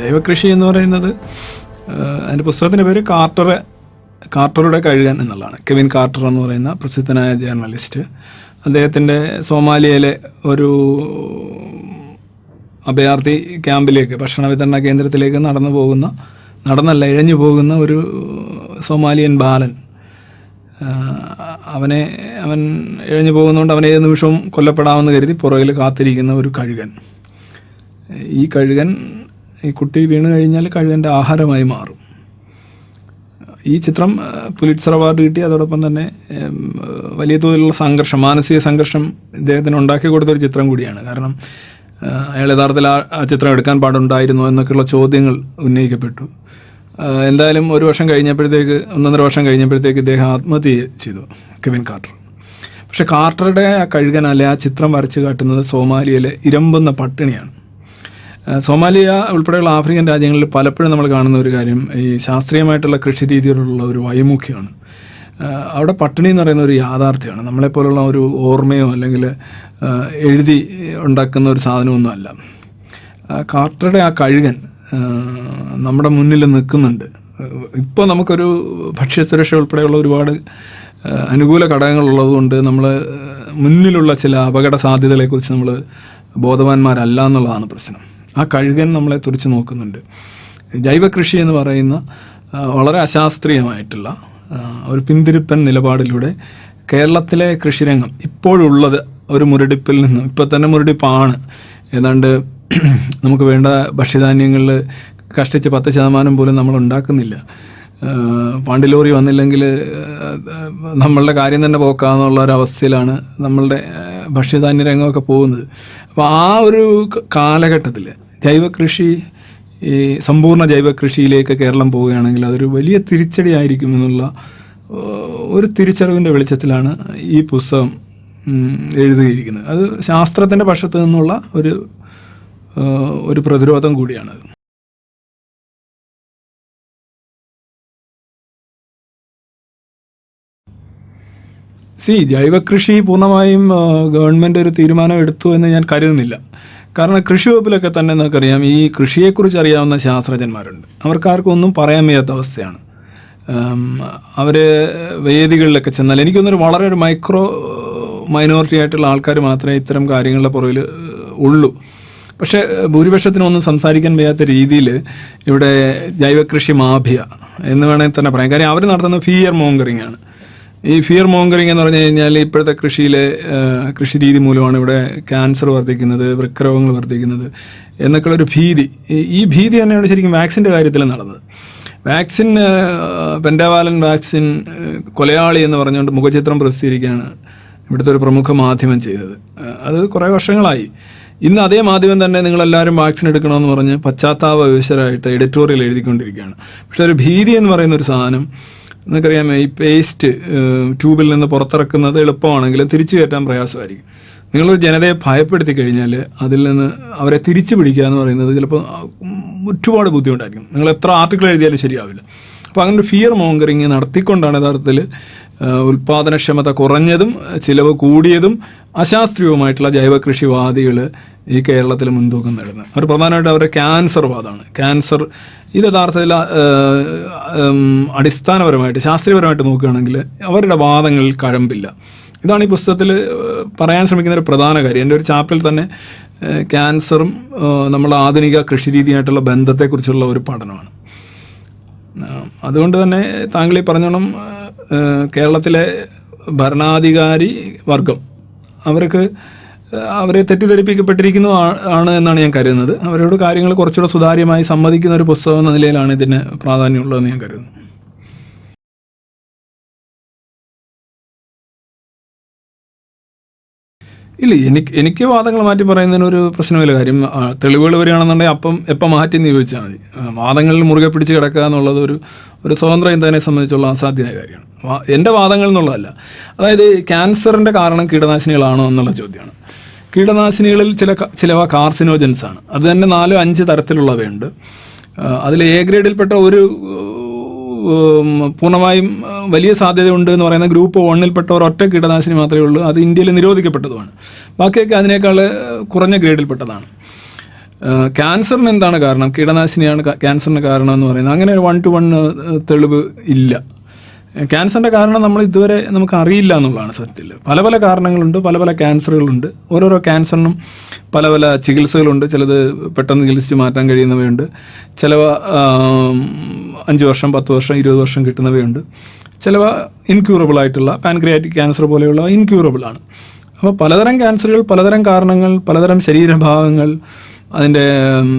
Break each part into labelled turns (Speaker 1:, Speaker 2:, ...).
Speaker 1: ജൈവകൃഷി എന്ന് പറയുന്നത് അതിന്റെ പുസ്തകത്തിന്റെ പേര് കാർട്ടർ കാർട്ടറുടെ കഴുകൻ എന്നുള്ളതാണ്. കെവിൻ കാർട്ടർ എന്ന് പറയുന്ന പ്രസിദ്ധനായ ജേർണലിസ്റ്റ്. അദ്ദേഹത്തിന്റെ സോമാലിയയിലെ ഒരു അഭയാർത്ഥി ക്യാമ്പിലേക്ക് ഭക്ഷണ വിതരണ കേന്ദ്രത്തിലേക്ക് നടന്നു പോകുന്ന നടന്നല്ല ഇഴഞ്ഞു പോകുന്ന ഒരു സോമാലിയൻ ബാലൻ. അവനെ അവൻ ഇഴഞ്ഞു പോകുന്നതുകൊണ്ട് അവൻ ഏത് നിമിഷവും കൊല്ലപ്പെടാമെന്ന് കരുതി പുറകിൽ കാത്തിരിക്കുന്ന ഒരു കഴുകൻ. ഈ കഴുകൻ ഈ കുട്ടി വീണ് കഴിഞ്ഞാൽ കഴുകന്റെ ആഹാരമായി മാറും. ഈ ചിത്രം പുലിറ്റ്സർ അവാർഡ് കിട്ടി. അതോടൊപ്പം തന്നെ വലിയ തോതിലുള്ള സംഘർഷം മാനസിക സംഘർഷം ഇദ്ദേഹത്തിന് ഉണ്ടാക്കി കൊടുത്തൊരു ചിത്രം കൂടിയാണ്. കാരണം അയാൾ യഥാർത്ഥത്തിൽ ആ ചിത്രം എടുക്കാൻ പാടുണ്ടായിരുന്നു എന്നൊക്കെയുള്ള ചോദ്യങ്ങൾ ഉന്നയിക്കപ്പെട്ടു. എന്തായാലും ഒരു വർഷം കഴിഞ്ഞപ്പോഴത്തേക്ക് ഒന്നൊന്നര വർഷം കഴിഞ്ഞപ്പോഴത്തേക്ക് ഇദ്ദേഹം ആത്മഹത്യ ചെയ്തു കെവിൻ കാർട്ടർ. പക്ഷേ കാർട്ടറുടെ ആ കഴുകനല്ല ആ ചിത്രം വരച്ചു കാട്ടുന്നത് സോമാലിയയിലെ ഇരമ്പുന്ന പട്ടിണിയാണ്. സോമാലിയ ഉൾപ്പെടെയുള്ള ആഫ്രിക്കൻ രാജ്യങ്ങളിൽ പലപ്പോഴും നമ്മൾ കാണുന്ന ഒരു കാര്യം ഈ ശാസ്ത്രീയമായിട്ടുള്ള കൃഷി രീതിയിലുള്ള ഒരു വൈമുഖ്യമാണ് അവിടെ പട്ടിണി എന്ന് പറയുന്ന ഒരു യാഥാർത്ഥ്യമാണ്. നമ്മളെപ്പോലുള്ള ഒരു ഓർമ്മയോ അല്ലെങ്കിൽ എഴുതി ഉണ്ടാക്കുന്ന ഒരു സാധനമൊന്നും അല്ല. ആ, കാർട്ടറുടെ ആ കഴുകൻ നമ്മുടെ മുന്നിൽ നിൽക്കുന്നുണ്ട്. ഇപ്പോൾ നമുക്കൊരു ഭക്ഷ്യസുരക്ഷ ഉൾപ്പെടെയുള്ള ഒരുപാട് അനുകൂല ഘടകങ്ങളുള്ളതുകൊണ്ട് നമ്മൾ മുന്നിലുള്ള ചില അപകട സാധ്യതകളെക്കുറിച്ച് നമ്മൾ ബോധവാന്മാരല്ല എന്നുള്ളതാണ് പ്രശ്നം. ആ കഴുകൻ നമ്മളെ തുറച്ച് നോക്കുന്നുണ്ട്. ജൈവകൃഷി എന്ന് പറയുന്ന വളരെ അശാസ്ത്രീയമായിട്ടുള്ള ഒരു പിന്തിരിപ്പൻ നിലപാടിലൂടെ കേരളത്തിലെ കൃഷിരംഗം ഇപ്പോഴുള്ളത് ഒരു മുരടിപ്പിൽ നിന്നും ഇപ്പം തന്നെ മുരടിപ്പാണ്. ഏതാണ്ട് നമുക്ക് വേണ്ട ഭക്ഷ്യധാന്യങ്ങളിൽ കഷ്ടിച്ച് പത്ത് ശതമാനം പോലും നമ്മൾ ഉണ്ടാക്കുന്നില്ല. പാണ്ടിലോറി വന്നില്ലെങ്കിൽ നമ്മളുടെ കാര്യം തന്നെ പോക്കാന്നുള്ള അവസ്ഥയിലാണ് നമ്മളുടെ ഭക്ഷ്യധാന്യ രംഗമൊക്കെ പോകുന്നത്. അപ്പോൾ ആ ഒരു കാലഘട്ടത്തിൽ ജൈവകൃഷി ഈ സമ്പൂർണ ജൈവകൃഷിയിലേക്ക് കേരളം പോവുകയാണെങ്കിൽ അതൊരു വലിയ തിരിച്ചടി ആയിരിക്കും എന്നുള്ള ഒരു തിരിച്ചറിവിന്റെ വെളിച്ചത്തിലാണ് ഈ പുസ്തകം എഴുതിയിരിക്കുന്നത്. അത് ശാസ്ത്രത്തിന്റെ പക്ഷത്തു നിന്നുള്ള ഒരു ഒരു പ്രതിരോധം കൂടിയാണത്. സി ജൈവകൃഷി പൂർണമായും ഗവൺമെന്റ് ഒരു തീരുമാനം എടുത്തു എന്ന് ഞാൻ കരുതുന്നില്ല. കാരണം കൃഷി വകുപ്പിലൊക്കെ തന്നെ നമുക്കറിയാം ഈ കൃഷിയെക്കുറിച്ച് അറിയാവുന്ന ശാസ്ത്രജ്ഞന്മാരുണ്ട്. അവർക്കാർക്കൊന്നും പറയാൻ വയ്യാത്ത അവസ്ഥയാണ്. അവർ വേദികളിലൊക്കെ ചെന്നാൽ എനിക്കൊന്നൊരു വളരെ ഒരു മൈക്രോ മൈനോറിറ്റി ആയിട്ടുള്ള ആൾക്കാർ മാത്രമേ ഇത്തരം കാര്യങ്ങളുടെ പുറകിൽ ഉള്ളൂ. പക്ഷേ ഭൂരിപക്ഷത്തിനൊന്നും സംസാരിക്കാൻ വയ്യാത്ത രീതിയിൽ ഇവിടെ ജൈവകൃഷി മാഫിയ എന്ന് വേണമെങ്കിൽ തന്നെ പറയാം. കാര്യം അവർ നടത്തുന്ന ഫിയർ മോങ്കറിംഗ് ആണ്. ഈ ഫിയർ മോങ്കറിംഗ് എന്ന് പറഞ്ഞു കഴിഞ്ഞാൽ ഇപ്പോഴത്തെ കൃഷിയിലെ കൃഷി രീതി മൂലമാണ് ഇവിടെ ക്യാൻസർ വർദ്ധിക്കുന്നത് വൃക്കരോഗങ്ങൾ വർദ്ധിക്കുന്നത് എന്നൊക്കെയുള്ള ഒരു ഭീതി. ഈ- ഭീതി തന്നെയാണ് ശരിക്കും വാക്സിന്റെ കാര്യത്തിൽ നടന്നത്. വാക്സിൻ പെൻഡാവാലൻ വാക്സിൻ കൊലയാളി എന്ന് പറഞ്ഞുകൊണ്ട് മുഖചിത്രം പ്രസിദ്ധീകരിക്കുകയാണ് ഇവിടുത്തെ ഒരു പ്രമുഖ മാധ്യമം ചെയ്തത്. അത് കുറേ വർഷങ്ങളായി. ഇന്ന് അതേ മാധ്യമം തന്നെ നിങ്ങളെല്ലാവരും വാക്സിൻ എടുക്കണമെന്ന് പറഞ്ഞ് പശ്ചാത്താപ വിവശരായിട്ട് എഡിറ്റോറിയൽ എഴുതിക്കൊണ്ടിരിക്കുകയാണ്. പക്ഷേ ഒരു ഭീതി എന്ന് പറയുന്ന ഒരു സാധനം നിങ്ങൾക്കറിയാം ഈ പേസ്റ്റ് ട്യൂബിൽ നിന്ന് പുറത്തിറക്കുന്നത് എളുപ്പമാണെങ്കിലും തിരിച്ചു കയറ്റാൻ പ്രയാസമായിരിക്കും. നിങ്ങൾ ജനതയെ ഭയപ്പെടുത്തി കഴിഞ്ഞാൽ അതിൽ നിന്ന് അവരെ തിരിച്ചു പിടിക്കുക എന്ന് പറയുന്നത് ചിലപ്പോൾ ഒരുപാട് ബുദ്ധിമുട്ടായിരിക്കും. നിങ്ങൾ എത്ര ആർട്ടിക്കിൾ എഴുതിയാലും ശരിയാവില്ല. അപ്പോൾ അങ്ങനെ ഫിയർ മോങ്കറിങ് നടത്തിക്കൊണ്ടാണ് യഥാർത്ഥത്തിൽ ഉൽപ്പാദനക്ഷമത കുറഞ്ഞതും ചിലവ് കൂടിയതും അശാസ്ത്രീയവുമായിട്ടുള്ള ജൈവകൃഷിവാദികൾ ഈ കേരളത്തിൽ മുൻതൂക്കം നേടുന്നത്. അവർ പ്രധാനമായിട്ട് അവരുടെ ക്യാൻസർ വാദമാണ്. ക്യാൻസർ ഇത് യഥാർത്ഥത്തിൽ അടിസ്ഥാനപരമായിട്ട് ശാസ്ത്രീയപരമായിട്ട് നോക്കുകയാണെങ്കിൽ അവരുടെ വാദങ്ങളിൽ കഴമ്പില്ല. ഇതാണ് ഈ പുസ്തകത്തിൽ പറയാൻ ശ്രമിക്കുന്ന ഒരു പ്രധാന കാര്യം. എന്റെ ഒരു ചാപ്റ്ററിൽ തന്നെ ക്യാൻസറും നമ്മൾ ആധുനിക കൃഷിരീതിയായിട്ടുള്ള ബന്ധത്തെക്കുറിച്ചുള്ള ഒരു പഠനമാണ്. അതുകൊണ്ട് തന്നെ താങ്കൾ ഈ പറഞ്ഞോണം കേരളത്തിലെ ഭരണാധികാരി വർഗം അവർക്ക് അവരെ തെറ്റിദ്ധരിപ്പിക്കപ്പെട്ടിരിക്കുന്നു ആണ് എന്നാണ് ഞാൻ കരുതുന്നത്. അവരോട് കാര്യങ്ങൾ കുറച്ചുകൂടെ സുതാര്യമായി സമ്മതിക്കുന്ന ഒരു പുസ്തകം എന്ന നിലയിലാണ് ഇതിന് പ്രാധാന്യമുള്ളതെന്ന് ഞാൻ കരുതുന്നു. ഇല്ല എനിക്ക് എനിക്ക് വാദങ്ങൾ മാറ്റി പറയുന്നതിന് ഒരു പ്രശ്നമില്ല. കാര്യം തെളിവുകൾ വരികയാണെന്നുണ്ടെങ്കിൽ അപ്പം എപ്പം മാറ്റി എന്ന് ചോദിച്ചാൽ മതി. വാദങ്ങളിൽ മുറുകെ പിടിച്ച് കിടക്കുക എന്നുള്ളത് ഒരു ഒരു സ്വതന്ത്ര ഇന്ധനെ സംബന്ധിച്ചുള്ള അസാധ്യമായ കാര്യമാണ്. എന്റെ വാദങ്ങൾ എന്നുള്ളതല്ല. അതായത് ക്യാൻസറിന്റെ കാരണം കീടനാശിനികളാണോ എന്നുള്ള ചോദ്യമാണ്. കീടനാശിനികളിൽ ചില ചില ചിലവ കാർസിനോജൻസ് ആണ് അത് തന്നെ നാലോ അഞ്ച് തരത്തിലുള്ളവയുണ്ട്. അതിൽ എ ഗ്രേഡിൽപ്പെട്ട ഒരു പൂർണമായും വലിയ സാധ്യതയുണ്ട് എന്ന് പറയുന്ന ഗ്രൂപ്പ് വണ്ണിൽപ്പെട്ടവർ ഒറ്റ കീടനാശിനി മാത്രമേ ഉള്ളൂ. അത് ഇന്ത്യയിൽ നിരോധിക്കപ്പെട്ടതുമാണ്. ബാക്കിയൊക്കെ അതിനേക്കാൾ കുറഞ്ഞ ഗ്രേഡിൽപ്പെട്ടതാണ്. ക്യാൻസറിന് എന്താണ് കാരണം? കീടനാശിനിയാണ് ക്യാൻസറിന് കാരണം എന്ന് പറയുന്നത്. അങ്ങനെ ഒരു വൺ ടു വൺ തെളിവ് ഇല്ല. ക്യാൻസറിന്റെ കാരണം നമ്മൾ ഇതുവരെ നമുക്ക് അറിയില്ല എന്നുള്ളതാണ് സത്യത്തിൽ. പല പല കാരണങ്ങളുണ്ട് പല പല ക്യാൻസറുകളുണ്ട്. ഓരോരോ ക്യാൻസറിനും പല പല ചികിത്സകളുണ്ട്. ചിലത് പെട്ടെന്ന് ചികിത്സിച്ച് മാറ്റാൻ കഴിയുന്നവയുണ്ട്. ചിലവ അഞ്ച് വർഷം പത്ത് വർഷം ഇരുപത് വർഷം കിട്ടുന്നവയുണ്ട്. ചിലവ ഇൻക്യൂറബിൾ ആയിട്ടുള്ള പാൻക്രിയാറ്റിക് ക്യാൻസർ പോലെയുള്ള ഇൻക്യൂറബിൾ ആണ്. അപ്പോൾ പലതരം ക്യാൻസറുകൾ പലതരം കാരണങ്ങൾ പലതരം ശരീരഭാഗങ്ങൾ അതിന്റെ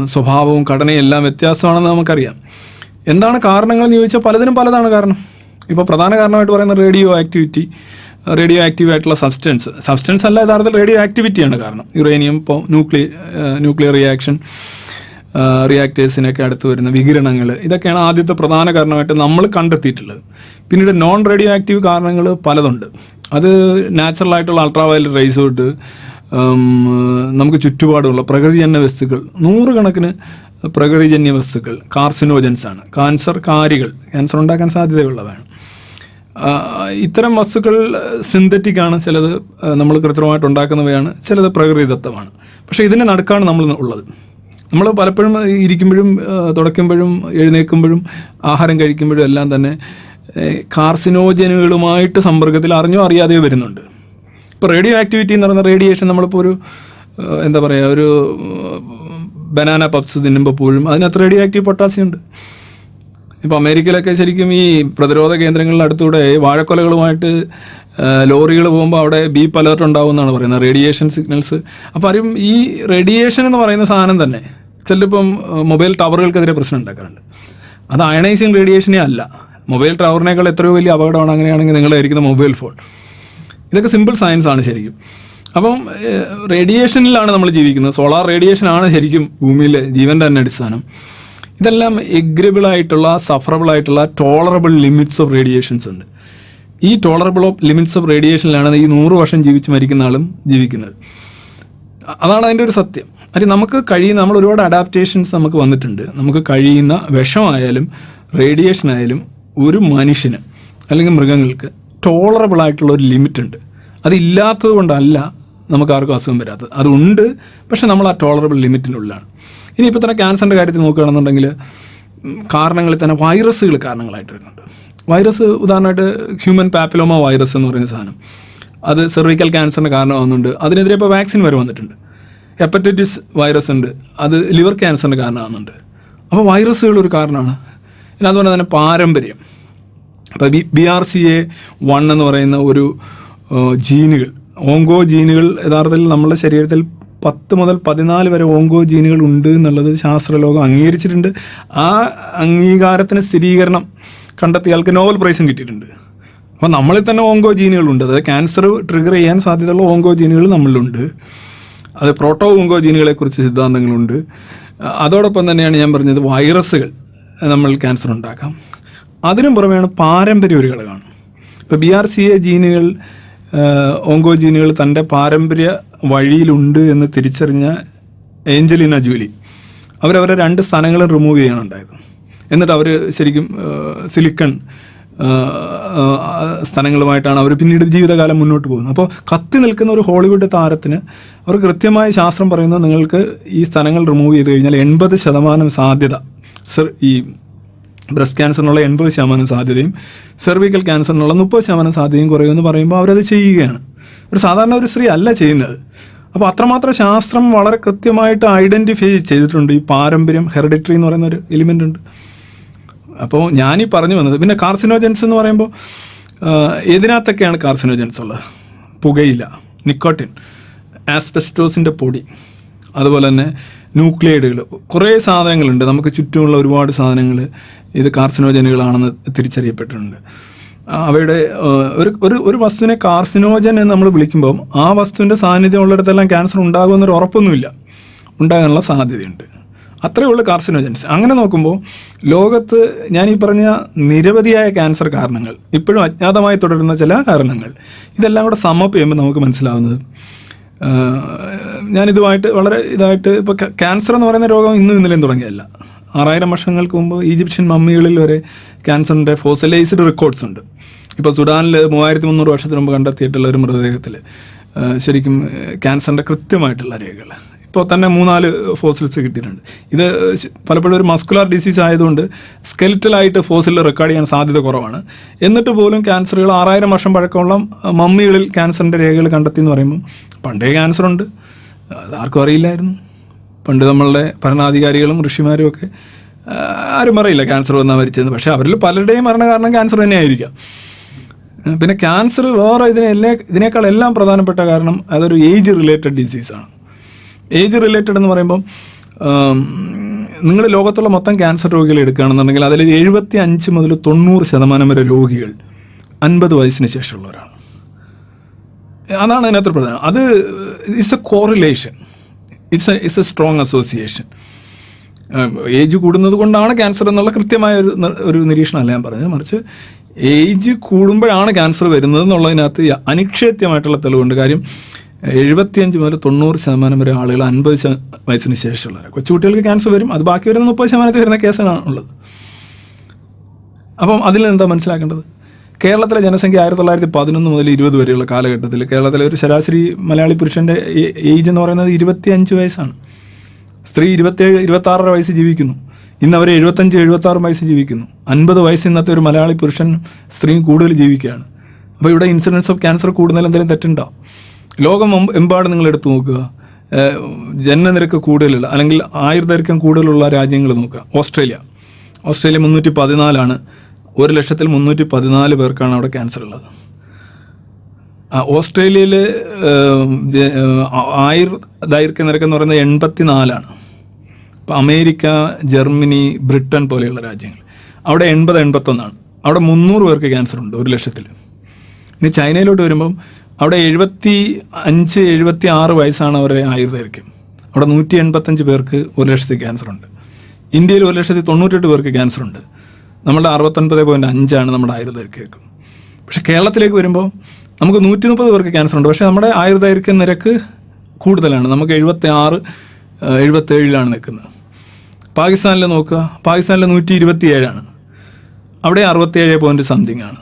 Speaker 1: സ്വഭാവവും ഘടനയും എല്ലാം വ്യത്യാസമാണെന്ന് നമുക്കറിയാം. എന്താണ് കാരണങ്ങൾ എന്ന് ചോദിച്ചാൽ പലതിനും പലതാണ് കാരണം. ഇപ്പോൾ പ്രധാന കാരണമായിട്ട് പറയുന്ന റേഡിയോ ആക്ടിവിറ്റി റേഡിയോ ആക്റ്റീവ് ആയിട്ടുള്ള സബ്സ്റ്റൻസ് സബ്സ്റ്റൻസ് അല്ല യഥാർത്ഥത്തിൽ റേഡിയോ ആക്ടിവിറ്റിയാണ് കാരണം. യുറേനിയം ഇപ്പോൾ ന്യൂക്ലിയർ ന്യൂക്ലിയർ റിയാക്ഷൻ റിയാക്ടേഴ്സിനൊക്കെ അടുത്ത് വരുന്ന വികിരണങ്ങൾ ഇതൊക്കെയാണ് ആദ്യത്തെ പ്രധാന കാരണമായിട്ട് നമ്മൾ കണ്ടെത്തിയിട്ടുള്ളത്. പിന്നീട് നോൺ റേഡിയോ ആക്റ്റീവ് കാരണങ്ങൾ പലതുണ്ട്. അത് നാച്ചുറൽ ആയിട്ടുള്ള അൾട്രാവയലറ്റ് റേസ് തൊട്ട് നമുക്ക് ചുറ്റുപാടുള്ള പ്രകൃതിജന്യ വസ്തുക്കൾ നൂറുകണക്കിന് പ്രകൃതിജന്യ വസ്തുക്കൾ കാർസിനോജൻസ് ആണ്. കാൻസർ കാരികൾ. ക്യാൻസർ ഉണ്ടാക്കാൻ സാധ്യതയുള്ളതാണ്. ഇത്തരം വസ്തുക്കൾ സിന്തറ്റിക് ആണ് ചിലത് നമ്മൾ കൃത്രിമമായിട്ട് ഉണ്ടാക്കുന്നവയാണ്. ചിലത് പ്രകൃതിദത്തമാണ്. പക്ഷേ ഇതിന്റെ നടുക്കാണ് നമ്മൾ ഉള്ളത്. നമ്മൾ പലപ്പോഴും ഇരിക്കുമ്പോഴും തുടയ്ക്കുമ്പോഴും എഴുന്നേൽക്കുമ്പോഴും ആഹാരം കഴിക്കുമ്പോഴും എല്ലാം തന്നെ കാർസിനോജനുകളുമായിട്ട് സമ്പർക്കത്തിൽ അറിഞ്ഞോ അറിയാതെയോ വരുന്നുണ്ട്. ഇപ്പോൾ റേഡിയോ ആക്ടിവിറ്റി എന്ന് പറയുന്ന റേഡിയേഷൻ നമ്മളിപ്പോൾ ഒരു എന്താ പറയുക ഒരു ബനാന പപ്സ് തിന്നുമ്പോൾ പോലും അതിനകത്ത് റേഡിയോ ആക്റ്റീവ് പൊട്ടാസ്യം ഉണ്ട്. ഇപ്പോൾ അമേരിക്കയിലൊക്കെ ശരിക്കും ഈ പ്രതിരോധ കേന്ദ്രങ്ങളുടെ അടുത്തൂടെ വാഴക്കൊലകളുമായിട്ട് ലോറികൾ പോകുമ്പോൾ അവിടെ ബീപ്പ് അലേർട്ട് ഉണ്ടാവും എന്നാണ് പറയുന്നത് റേഡിയേഷൻ സിഗ്നൽസ്. അപ്പോൾ ആരും ഈ റേഡിയേഷൻ എന്ന് പറയുന്ന സാധനം തന്നെ ചിലപ്പം മൊബൈൽ ടവറുകൾക്കെതിരെ പ്രശ്നം ഉണ്ടാക്കാറുണ്ട്. അത് അയണൈസിങ് റേഡിയേഷനേ അല്ല. മൊബൈൽ ടവറിനേക്കാൾ എത്രയോ വലിയ അപകടമാണ് അങ്ങനെയാണെങ്കിൽ നിങ്ങളായിരിക്കുന്ന മൊബൈൽ ഫോൺ. ഇതൊക്കെ സിമ്പിൾ സയൻസ് ആണ് ശരിക്കും. അപ്പം റേഡിയേഷനിലാണ് നമ്മൾ ജീവിക്കുന്നത്. സോളാർ റേഡിയേഷൻ ആണ് ശരിക്കും ഭൂമിയിലെ ജീവന്റെ തന്നെ അടിസ്ഥാനം. ഇതെല്ലാം എഗ്രബിൾ ആയിട്ടുള്ള സഫറബിൾ ആയിട്ടുള്ള ടോളറബിൾ ലിമിറ്റ്സ് ഓഫ് റേഡിയേഷൻസ് ഉണ്ട്. ഈ ടോളറബിൾ ഓഫ് ലിമിറ്റ്സ് ഓഫ് റേഡിയേഷനിലാണ് ഈ നൂറ് വർഷം ജീവിച്ച് മരിക്കുന്ന ആളും ജീവിക്കുന്നത്. അതാണ് അതിന്റെ ഒരു സത്യം. അത് നമുക്ക് കഴിയുന്ന നമ്മൾ ഒരുപാട് അഡാപ്റ്റേഷൻസ് നമുക്ക് വന്നിട്ടുണ്ട്. നമുക്ക് കഴിയുന്ന വിഷമായാലും റേഡിയേഷൻ ആയാലും ഒരു മനുഷ്യന് അല്ലെങ്കിൽ മൃഗങ്ങൾക്ക് ടോളറബിൾ ആയിട്ടുള്ള ഒരു ലിമിറ്റ് ഉണ്ട്. അതില്ലാത്തത് കൊണ്ടല്ല നമുക്ക് ആർക്കും അസുഖം വരാത്തത്. അതുണ്ട് പക്ഷെ നമ്മൾ ആ ടോളറബിൾ ലിമിറ്റിനുള്ളിലാണ് ഇനിയിപ്പോൾ തന്നെ ക്യാൻസറിന്റെ കാര്യത്തിൽ നോക്കുകയാണെന്നുണ്ടെങ്കിൽ കാരണങ്ങളിൽ തന്നെ വൈറസുകൾ കാരണങ്ങളായിട്ട് വരുന്നുണ്ട്. വൈറസ് ഉദാഹരണമായിട്ട് ഹ്യൂമൻ പാപ്പിലോമ വൈറസ് എന്ന് പറയുന്ന സാധനം. അത് സെർവിക്കൽ ക്യാൻസറിന് കാരണമാകുന്നുണ്ട് അതിനെതിരെ ഇപ്പോൾ വാക്സിൻ വരെ വന്നിട്ടുണ്ട്. ഹെപ്പറ്റൈറ്റിസ് വൈറസ് ഉണ്ട്. അത് ലിവർ ക്യാൻസറിന് കാരണമാകുന്നുണ്ട് അപ്പോൾ വൈറസുകൾ ഒരു കാരണമാണ്. പിന്നെ അതുപോലെ തന്നെ പാരമ്പര്യം. അപ്പോൾ B B R C A one എന്ന് പറയുന്ന ഒരു ജീനുകൾ ഓങ്കോ ജീനുകൾ യഥാർത്ഥത്തിൽ നമ്മുടെ ശരീരത്തിൽ പത്ത് മുതൽ പതിനാല് വരെ ഓങ്കോ ജീനുകൾ ഉണ്ട് എന്നുള്ളത് ശാസ്ത്രലോകം അംഗീകരിച്ചിട്ടുണ്ട്. ആ അംഗീകാരത്തിന് സ്ഥിരീകരണം കണ്ടെത്തിയാൾക്ക് നോബൽ പ്രൈസും കിട്ടിയിട്ടുണ്ട്. അപ്പോൾ നമ്മളിൽ തന്നെ ഓങ്കോ ജീനുകളുണ്ട് അതായത് ക്യാൻസർ ട്രിഗർ ചെയ്യാൻ സാധ്യതയുള്ള ഓങ്കോ ജീനുകൾ നമ്മളിലുണ്ട്. അത് പ്രോട്ടോ ഓങ്കോ ജീനുകളെ കുറിച്ച് സിദ്ധാന്തങ്ങളുണ്ട്. അതോടൊപ്പം തന്നെയാണ് ഞാൻ പറഞ്ഞത് വൈറസുകൾ നമ്മൾ ക്യാൻസർ ഉണ്ടാക്കാം. അതിനും പുറമെയാണ് പാരമ്പര്യ ഒരു ഘടകമാണ് ഇപ്പോൾ ബി ആർ സി എ ജീനുകൾ ഓങ്കോ ജീനുകൾ തന്റെ പാരമ്പര്യ വഴിയിലുണ്ട് എന്ന് തിരിച്ചറിഞ്ഞ ഏഞ്ചലിന ജൂലി. അവരവരെ രണ്ട് സ്ഥാനങ്ങളും റിമൂവ് ചെയ്യണം ഉണ്ടായത് എന്നിട്ട് അവർ ശരിക്കും സിലിക്കൺ സ്ഥലങ്ങളുമായിട്ടാണ് അവർ പിന്നീട് ജീവിതകാലം മുന്നോട്ട് പോകുന്നത്. അപ്പോൾ കത്തി നിൽക്കുന്ന ഒരു ഹോളിവുഡ് താരത്തിന് അവർ കൃത്യമായി ശാസ്ത്രം പറയുന്നത് നിങ്ങൾക്ക് ഈ സ്ഥലങ്ങൾ റിമൂവ് ചെയ്ത് കഴിഞ്ഞാൽ എൺപത് ശതമാനം സാധ്യത. സർ ഈ ബ്രസ്റ്റ് ക്യാൻസറിനുള്ള എൺപത് ശതമാനം സാധ്യതയും സെർവിക്കൽ ക്യാൻസറിനുള്ള മുപ്പത് ശതമാനം സാധ്യതയും കുറയുമെന്ന് പറയുമ്പോൾ അവരത് ചെയ്യുകയാണ്. ഒരു സാധാരണ ഒരു സ്ത്രീ അല്ല ചെയ്യുന്നത്. അപ്പോൾ അത്രമാത്രം ശാസ്ത്രം വളരെ കൃത്യമായിട്ട് ഐഡന്റിഫൈ ചെയ്തിട്ടുണ്ട്. ഈ പാരമ്പര്യം ഹെറിഡിറ്ററി എന്ന് പറയുന്ന ഒരു എലിമെന്റ് ഉണ്ട്. അപ്പോൾ ഞാനീ പറഞ്ഞു വന്നത് പിന്നെ കാർസിനോജൻസ് എന്ന് പറയുമ്പോൾ ഏതിനകത്തൊക്കെയാണ് കാർസിനോജൻസ് ഉള്ളത്? പുകയില നിക്കോട്ടിൻ ആസ്പെസ്റ്റോസിന്റെ പൊടി അതുപോലെ തന്നെ ന്യൂക്ലിയേഡുകൾ കുറേ സാധനങ്ങളുണ്ട്. നമുക്ക് ചുറ്റുമുള്ള ഒരുപാട് സാധനങ്ങൾ ഇത് കാർസിനോജനുകളാണെന്ന് തിരിച്ചറിയപ്പെട്ടിട്ടുണ്ട്. അവയുടെ ഒരു ഒരു ഒരു വസ്തുവിനെ കാർസിനോജൻ എന്ന് നമ്മൾ വിളിക്കുമ്പം ആ വസ്തുവിന്റെ സാന്നിധ്യം ഉള്ളിടത്തെല്ലാം ക്യാൻസർ ഉണ്ടാകുമെന്നൊരു ഉറപ്പൊന്നുമില്ല. ഉണ്ടാകാനുള്ള സാധ്യതയുണ്ട്. അത്രയേ ഉള്ളൂ കാർസിനോജൻസ്. അങ്ങനെ നോക്കുമ്പോൾ ലോകത്ത് ഞാൻ ഈ പറഞ്ഞ നിരവധിയായ ക്യാൻസർ കാരണങ്ങൾ ഇപ്പോഴും അജ്ഞാതമായി തുടരുന്ന ചില കാരണങ്ങൾ ഇതെല്ലാം കൂടെ സമപ്പ് ചെയ്യുമ്പോൾ നമുക്ക് മനസ്സിലാവുന്നത് ഞാനിതുമായിട്ട് വളരെ ഇതായിട്ട് ഇപ്പോൾ ക്യാൻസർ എന്ന് പറയുന്ന രോഗം ഇന്നും ഇന്നലെയും തുടങ്ങിയതല്ല. ആറായിരം വർഷങ്ങൾക്ക് മുമ്പ് ഈജിപ്ഷ്യൻ മമ്മികളിൽ വരെ ക്യാൻസറിന്റെ ഫോസലൈസ്ഡ് റെക്കോർഡ്സ് ഉണ്ട്. ഇപ്പോൾ സുഡാനിൽ മൂവായിരത്തി മുന്നൂറ് വർഷത്തിന് മുമ്പ് കണ്ടെത്തിയിട്ടുള്ള ഒരു മൃതദേഹത്തിൽ ശരിക്കും ക്യാൻസറിന്റെ കൃത്യമായിട്ടുള്ള രേഖകൾ ഇപ്പോൾ തന്നെ മൂന്നാൽ ഫോസിൽസ് കിട്ടിയിട്ടുണ്ട്. ഇത് പലപ്പോഴും ഒരു മസ്കുലാർ ഡിസീസ് ആയതുകൊണ്ട് സ്കെലിറ്റലായിട്ട് ഫോസിൽ റെക്കോർഡ് ചെയ്യാൻ സാധ്യത കുറവാണ്. എന്നിട്ട് പോലും ക്യാൻസറുകൾ ആറായിരം വർഷം പഴക്കമുള്ള മമ്മികളിൽ ക്യാൻസറിന്റെ രേഖകൾ കണ്ടെത്തി എന്ന് പറയുമ്പോൾ പണ്ടേ ക്യാൻസറുണ്ട്. അത് ആർക്കും അറിയില്ലായിരുന്നു. പണ്ട് നമ്മളുടെ ഭരണാധികാരികളും ഋഷിമാരും ഒക്കെ ആരും അറിയില്ല ക്യാൻസർ വന്നാൽ മരിച്ചതെന്ന്. പക്ഷേ അവരിൽ പലരുടെയും മരണകാരണം ക്യാൻസർ തന്നെ ആയിരിക്കാം ഏഹ് പിന്നെ ക്യാൻസർ വേറെ ഇതിനെ എല്ലാ ഇതിനേക്കാൾ എല്ലാം പ്രധാനപ്പെട്ട കാരണം അതൊരു ഏജ് റിലേറ്റഡ് ഡിസീസാണ് ഏജ് റിലേറ്റഡ് എന്ന് പറയുമ്പം നിങ്ങൾ ലോകത്തുള്ള മൊത്തം ക്യാൻസർ രോഗികൾ എടുക്കുകയാണെന്നുണ്ടെങ്കിൽ അതിൽ എഴുപത്തി അഞ്ച് മുതൽ തൊണ്ണൂറ് ശതമാനം വരെ രോഗികൾ അൻപത് വയസ്സിന് ശേഷമുള്ളവരാണ്. അതാണ് അതിനകത്ത് പ്രധാനം. അത് it's a correlation it's a it's a strong association age കൂടുന്നത് കൊണ്ടാണ് ക്യാൻസർ എന്നുള്ള കൃത്യമായ ഒരു ഒരു നിരീക്ഷണമല്ല ഞാൻ പറഞ്ഞത്. മറിച്ച് ഏജ് കൂടുമ്പോഴാണ് ക്യാൻസർ വരുന്നത് എന്നുള്ളതിനകത്ത് അനിക്ഷേത്യമായിട്ടുള്ള തെളിവുണ്ട്. കാര്യം എഴുപത്തിയഞ്ച് മുതൽ തൊണ്ണൂറ് ശതമാനം വരെ ആളുകൾ അൻപത് വയസ്സിന് ശേഷമുള്ളവർ കൊച്ചുകുട്ടികൾക്ക് ക്യാൻസർ വരും. അത് ബാക്കി വരുന്ന മുപ്പത് ശതമാനത്തിൽ വരുന്ന കേസാണ് ഉള്ളത്. അപ്പം അതിൽ എന്താ മനസ്സിലാക്കേണ്ടത്? കേരളത്തിലെ ജനസംഖ്യ ആയിരത്തി തൊള്ളായിരത്തി പതിനൊന്ന് മുതൽ ഇരുപത് വരെയുള്ള കാലഘട്ടത്തിൽ കേരളത്തിലെ ഒരു ശരാശരി മലയാളി പുരുഷന്റെ ഏജ് എന്ന് പറയുന്നത് ഇരുപത്തി അഞ്ച് വയസ്സാണ്. സ്ത്രീ ഇരുപത്തേഴ് ഇരുപത്താറര വയസ്സ് ജീവിക്കുന്നു. ഇന്ന് അവർ എഴുപത്തഞ്ച് എഴുപത്തി ആറ് വയസ്സ് ജീവിക്കുന്നു. അൻപത് വയസ്സ് ഇന്നത്തെ ഒരു മലയാളി പുരുഷൻ സ്ത്രീ കൂടുതൽ ജീവിക്കുകയാണ്. അപ്പോൾ ഇവിടെ ഇൻസിഡൻസ് ഓഫ് ക്യാൻസർ കൂടുന്നതിൽ എന്തെങ്കിലും തെറ്റുണ്ടോ? ലോകം എമ്പാട് നിങ്ങൾ എടുത്തു നോക്കുക. ജനനനിരക്ക് കൂടുതലുള്ള അല്ലെങ്കിൽ ആയുർദൈർഘ്യം കൂടുതലുള്ള രാജ്യങ്ങൾ നോക്കുക. ഓസ്ട്രേലിയ. ഓസ്ട്രേലിയ മുന്നൂറ്റി പതിനാലാണ് ഒരു ലക്ഷത്തിൽ മുന്നൂറ്റി പതിനാല് പേർക്കാണ് അവിടെ ക്യാൻസർ ഉള്ളത്. ഓസ്ട്രേലിയയിൽ ആയുർ ദൈർഘ്യ നിരക്ക് എന്ന് പറയുന്നത് എൺപത്തി നാലാണ് ഇപ്പോൾ അമേരിക്ക ജർമ്മനി ബ്രിട്ടൻ പോലെയുള്ള രാജ്യങ്ങൾ അവിടെ എൺപത് എൺപത്തൊന്നാണ്. അവിടെ മുന്നൂറ് പേർക്ക് ക്യാൻസർ ഉണ്ട് ഒരു ലക്ഷത്തിൽ ഇനി ചൈനയിലോട്ട് വരുമ്പം അവിടെ എഴുപത്തി അഞ്ച് എഴുപത്തി ആറ് വയസ്സാണ് അവരുടെ ആയുർദൈർഘ്യം. അവിടെ നൂറ്റി എൺപത്തഞ്ച് പേർക്ക് ഒരു ലക്ഷത്തിൽ ക്യാൻസർ ഉണ്ട്. ഇന്ത്യയിൽ ഒരു ലക്ഷത്തി തൊണ്ണൂറ്റെട്ട് പേർക്ക് ക്യാൻസർ ഉണ്ട്. നമ്മളുടെ അറുപത്തൊൻപത് പോയിന്റ് അഞ്ചാണ് നമ്മുടെ ആയുർദൈർഘ്യം പക്ഷേ കേരളത്തിലേക്ക് വരുമ്പോൾ നമുക്ക് നൂറ്റി മുപ്പത് പേർക്ക് ക്യാൻസർ ഉണ്ട്. പക്ഷേ നമ്മുടെ ആയുർദൈർഘ്യം നിരക്ക് കൂടുതലാണ്. നമുക്ക് എഴുപത്തി ആറ് എഴുപത്തേഴിലാണ് നിൽക്കുന്നത്. പാകിസ്ഥാനിൽ നോക്കുക. പാകിസ്ഥാനിൽ നൂറ്റി ഇരുപത്തി ഏഴാണ് അവിടെ അറുപത്തിയേഴ് പോയിന്റ് സംതിങ് ആണ്.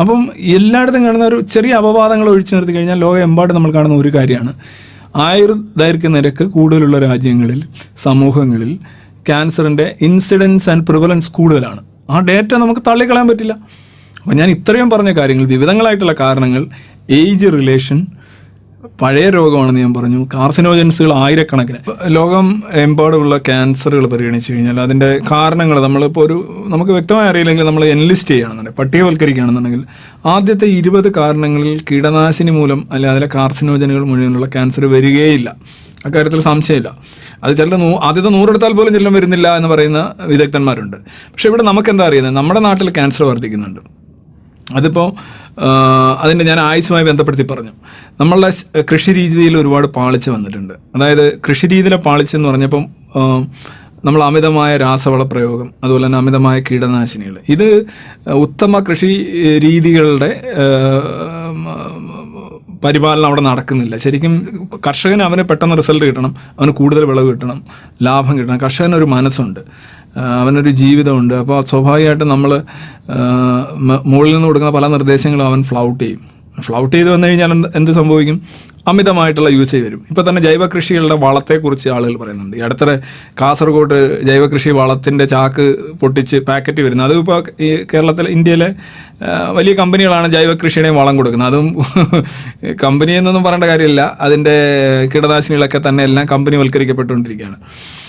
Speaker 1: അപ്പം എല്ലായിടത്തും കാണുന്ന ഒരു ചെറിയ അപവാദങ്ങൾ ഒഴിച്ചു നിർത്തി കഴിഞ്ഞാൽ ലോകമെമ്പാടും നമ്മൾ കാണുന്ന ഒരു കാര്യമാണ്. ആയുർ ദൈർഘ്യ നിരക്ക് കൂടുതലുള്ള രാജ്യങ്ങളിൽ സമൂഹങ്ങളിൽ ക്യാൻസറിന്റെ ഇൻസിഡൻസ് ആൻഡ് പ്രിവലൻസ് കൂടുതലാണ്. ആ ഡേറ്റ നമുക്ക് തള്ളിക്കളയാൻ പറ്റില്ല. അപ്പോൾ ഞാൻ ഇത്രയും പറഞ്ഞ കാര്യങ്ങൾ വിവിധങ്ങളായിട്ടുള്ള കാരണങ്ങൾ ഏജ് റിലേഷൻ പഴയ രോഗമാണെന്ന് ഞാൻ പറഞ്ഞു. കാർസിനോജൻസുകൾ ആയിരക്കണക്കിന്. ലോകം എമ്പാടുള്ള ക്യാൻസറുകൾ പരിഗണിച്ചു കഴിഞ്ഞാൽ അതിന്റെ കാരണങ്ങൾ നമ്മളിപ്പോൾ ഒരു നമുക്ക് വ്യക്തമായി അറിയില്ലെങ്കിൽ നമ്മൾ എൻലിസ്റ്റ് ചെയ്യുകയാണെന്നുണ്ടെങ്കിൽ പട്ടികവൽക്കരിക്കുകയാണെന്നുണ്ടെങ്കിൽ ആദ്യത്തെ ഇരുപത് കാരണങ്ങളിൽ കീടനാശിനി മൂലം അല്ലെ അതിലെ കാർസിനോജനുകൾ മുഴുവനുള്ള ക്യാൻസർ വരികയില്ല. അക്കാര്യത്തിൽ സംശയമില്ല. അത് ചില നൂ ആദ്യത്തെ നൂറെടുത്താൽ പോലും ചിലം വരുന്നില്ല എന്ന് പറയുന്ന വിദഗ്ധന്മാരുണ്ട്. പക്ഷേ ഇവിടെ നമുക്ക് എന്താ അറിയുന്നത്? നമ്മുടെ നാട്ടിൽ ക്യാൻസർ വർദ്ധിക്കുന്നുണ്ട്. അതിപ്പോൾ അതിന്റെ ഞാൻ ആയുസുമായി ബന്ധപ്പെടുത്തി പറഞ്ഞു. നമ്മളുടെ കൃഷി രീതിയിൽ ഒരുപാട് പാളിച്ച് വന്നിട്ടുണ്ട്. അതായത് കൃഷി രീതിയിലെ പാളിച്ചെന്ന് പറഞ്ഞപ്പം നമ്മൾ അമിതമായ രാസവള പ്രയോഗം അതുപോലെ തന്നെ അമിതമായ കീടനാശിനികൾ. ഇത് ഉത്തമ കൃഷി രീതികളുടെ പരിപാലനം അവിടെ നടക്കുന്നില്ല. ശരിക്കും കർഷകന് അവന് പെട്ടെന്ന് റിസൾട്ട് കിട്ടണം അവന് കൂടുതൽ വിളവ് കിട്ടണം ലാഭം കിട്ടണം. കർഷകന് ഒരു മനസ്സുണ്ട്. അവനൊരു ജീവിതമുണ്ട്. അപ്പോൾ സ്വാഭാവികമായിട്ടും നമ്മൾ മുകളിൽ നിന്ന് കൊടുക്കുന്ന പല നിർദ്ദേശങ്ങളും അവൻ ഫ്ലൗട്ട് ചെയ്യും. ഫ്ലൗട്ട് ചെയ്ത് വന്നു കഴിഞ്ഞാൽ എന്ത് സംഭവിക്കും? അമിതമായിട്ടുള്ള യൂസേജ് വരും. ഇപ്പോൾ തന്നെ ജൈവ കൃഷികളുടെ വളത്തെക്കുറിച്ച് ആളുകൾ പറയുന്നുണ്ട്. ഈ അടുത്തിടെ കാസർഗോഡ് ജൈവ കൃഷി വളത്തിന്റെ ചാക്ക് പൊട്ടിച്ച് പാക്കറ്റ് വരുന്നത് അതിപ്പോൾ ഈ കേരളത്തിലെ ഇന്ത്യയിലെ വലിയ കമ്പനികളാണ് ജൈവ കൃഷിയുടെയും വളം കൊടുക്കുന്നത്. അതും കമ്പനി എന്നൊന്നും പറയേണ്ട കാര്യമില്ല. അതിന്റെ കീടനാശിനികളൊക്കെ തന്നെ എല്ലാം കമ്പനി വൽക്കരിക്കപ്പെട്ടുകൊണ്ടിരിക്കുകയാണ്. ആഹ്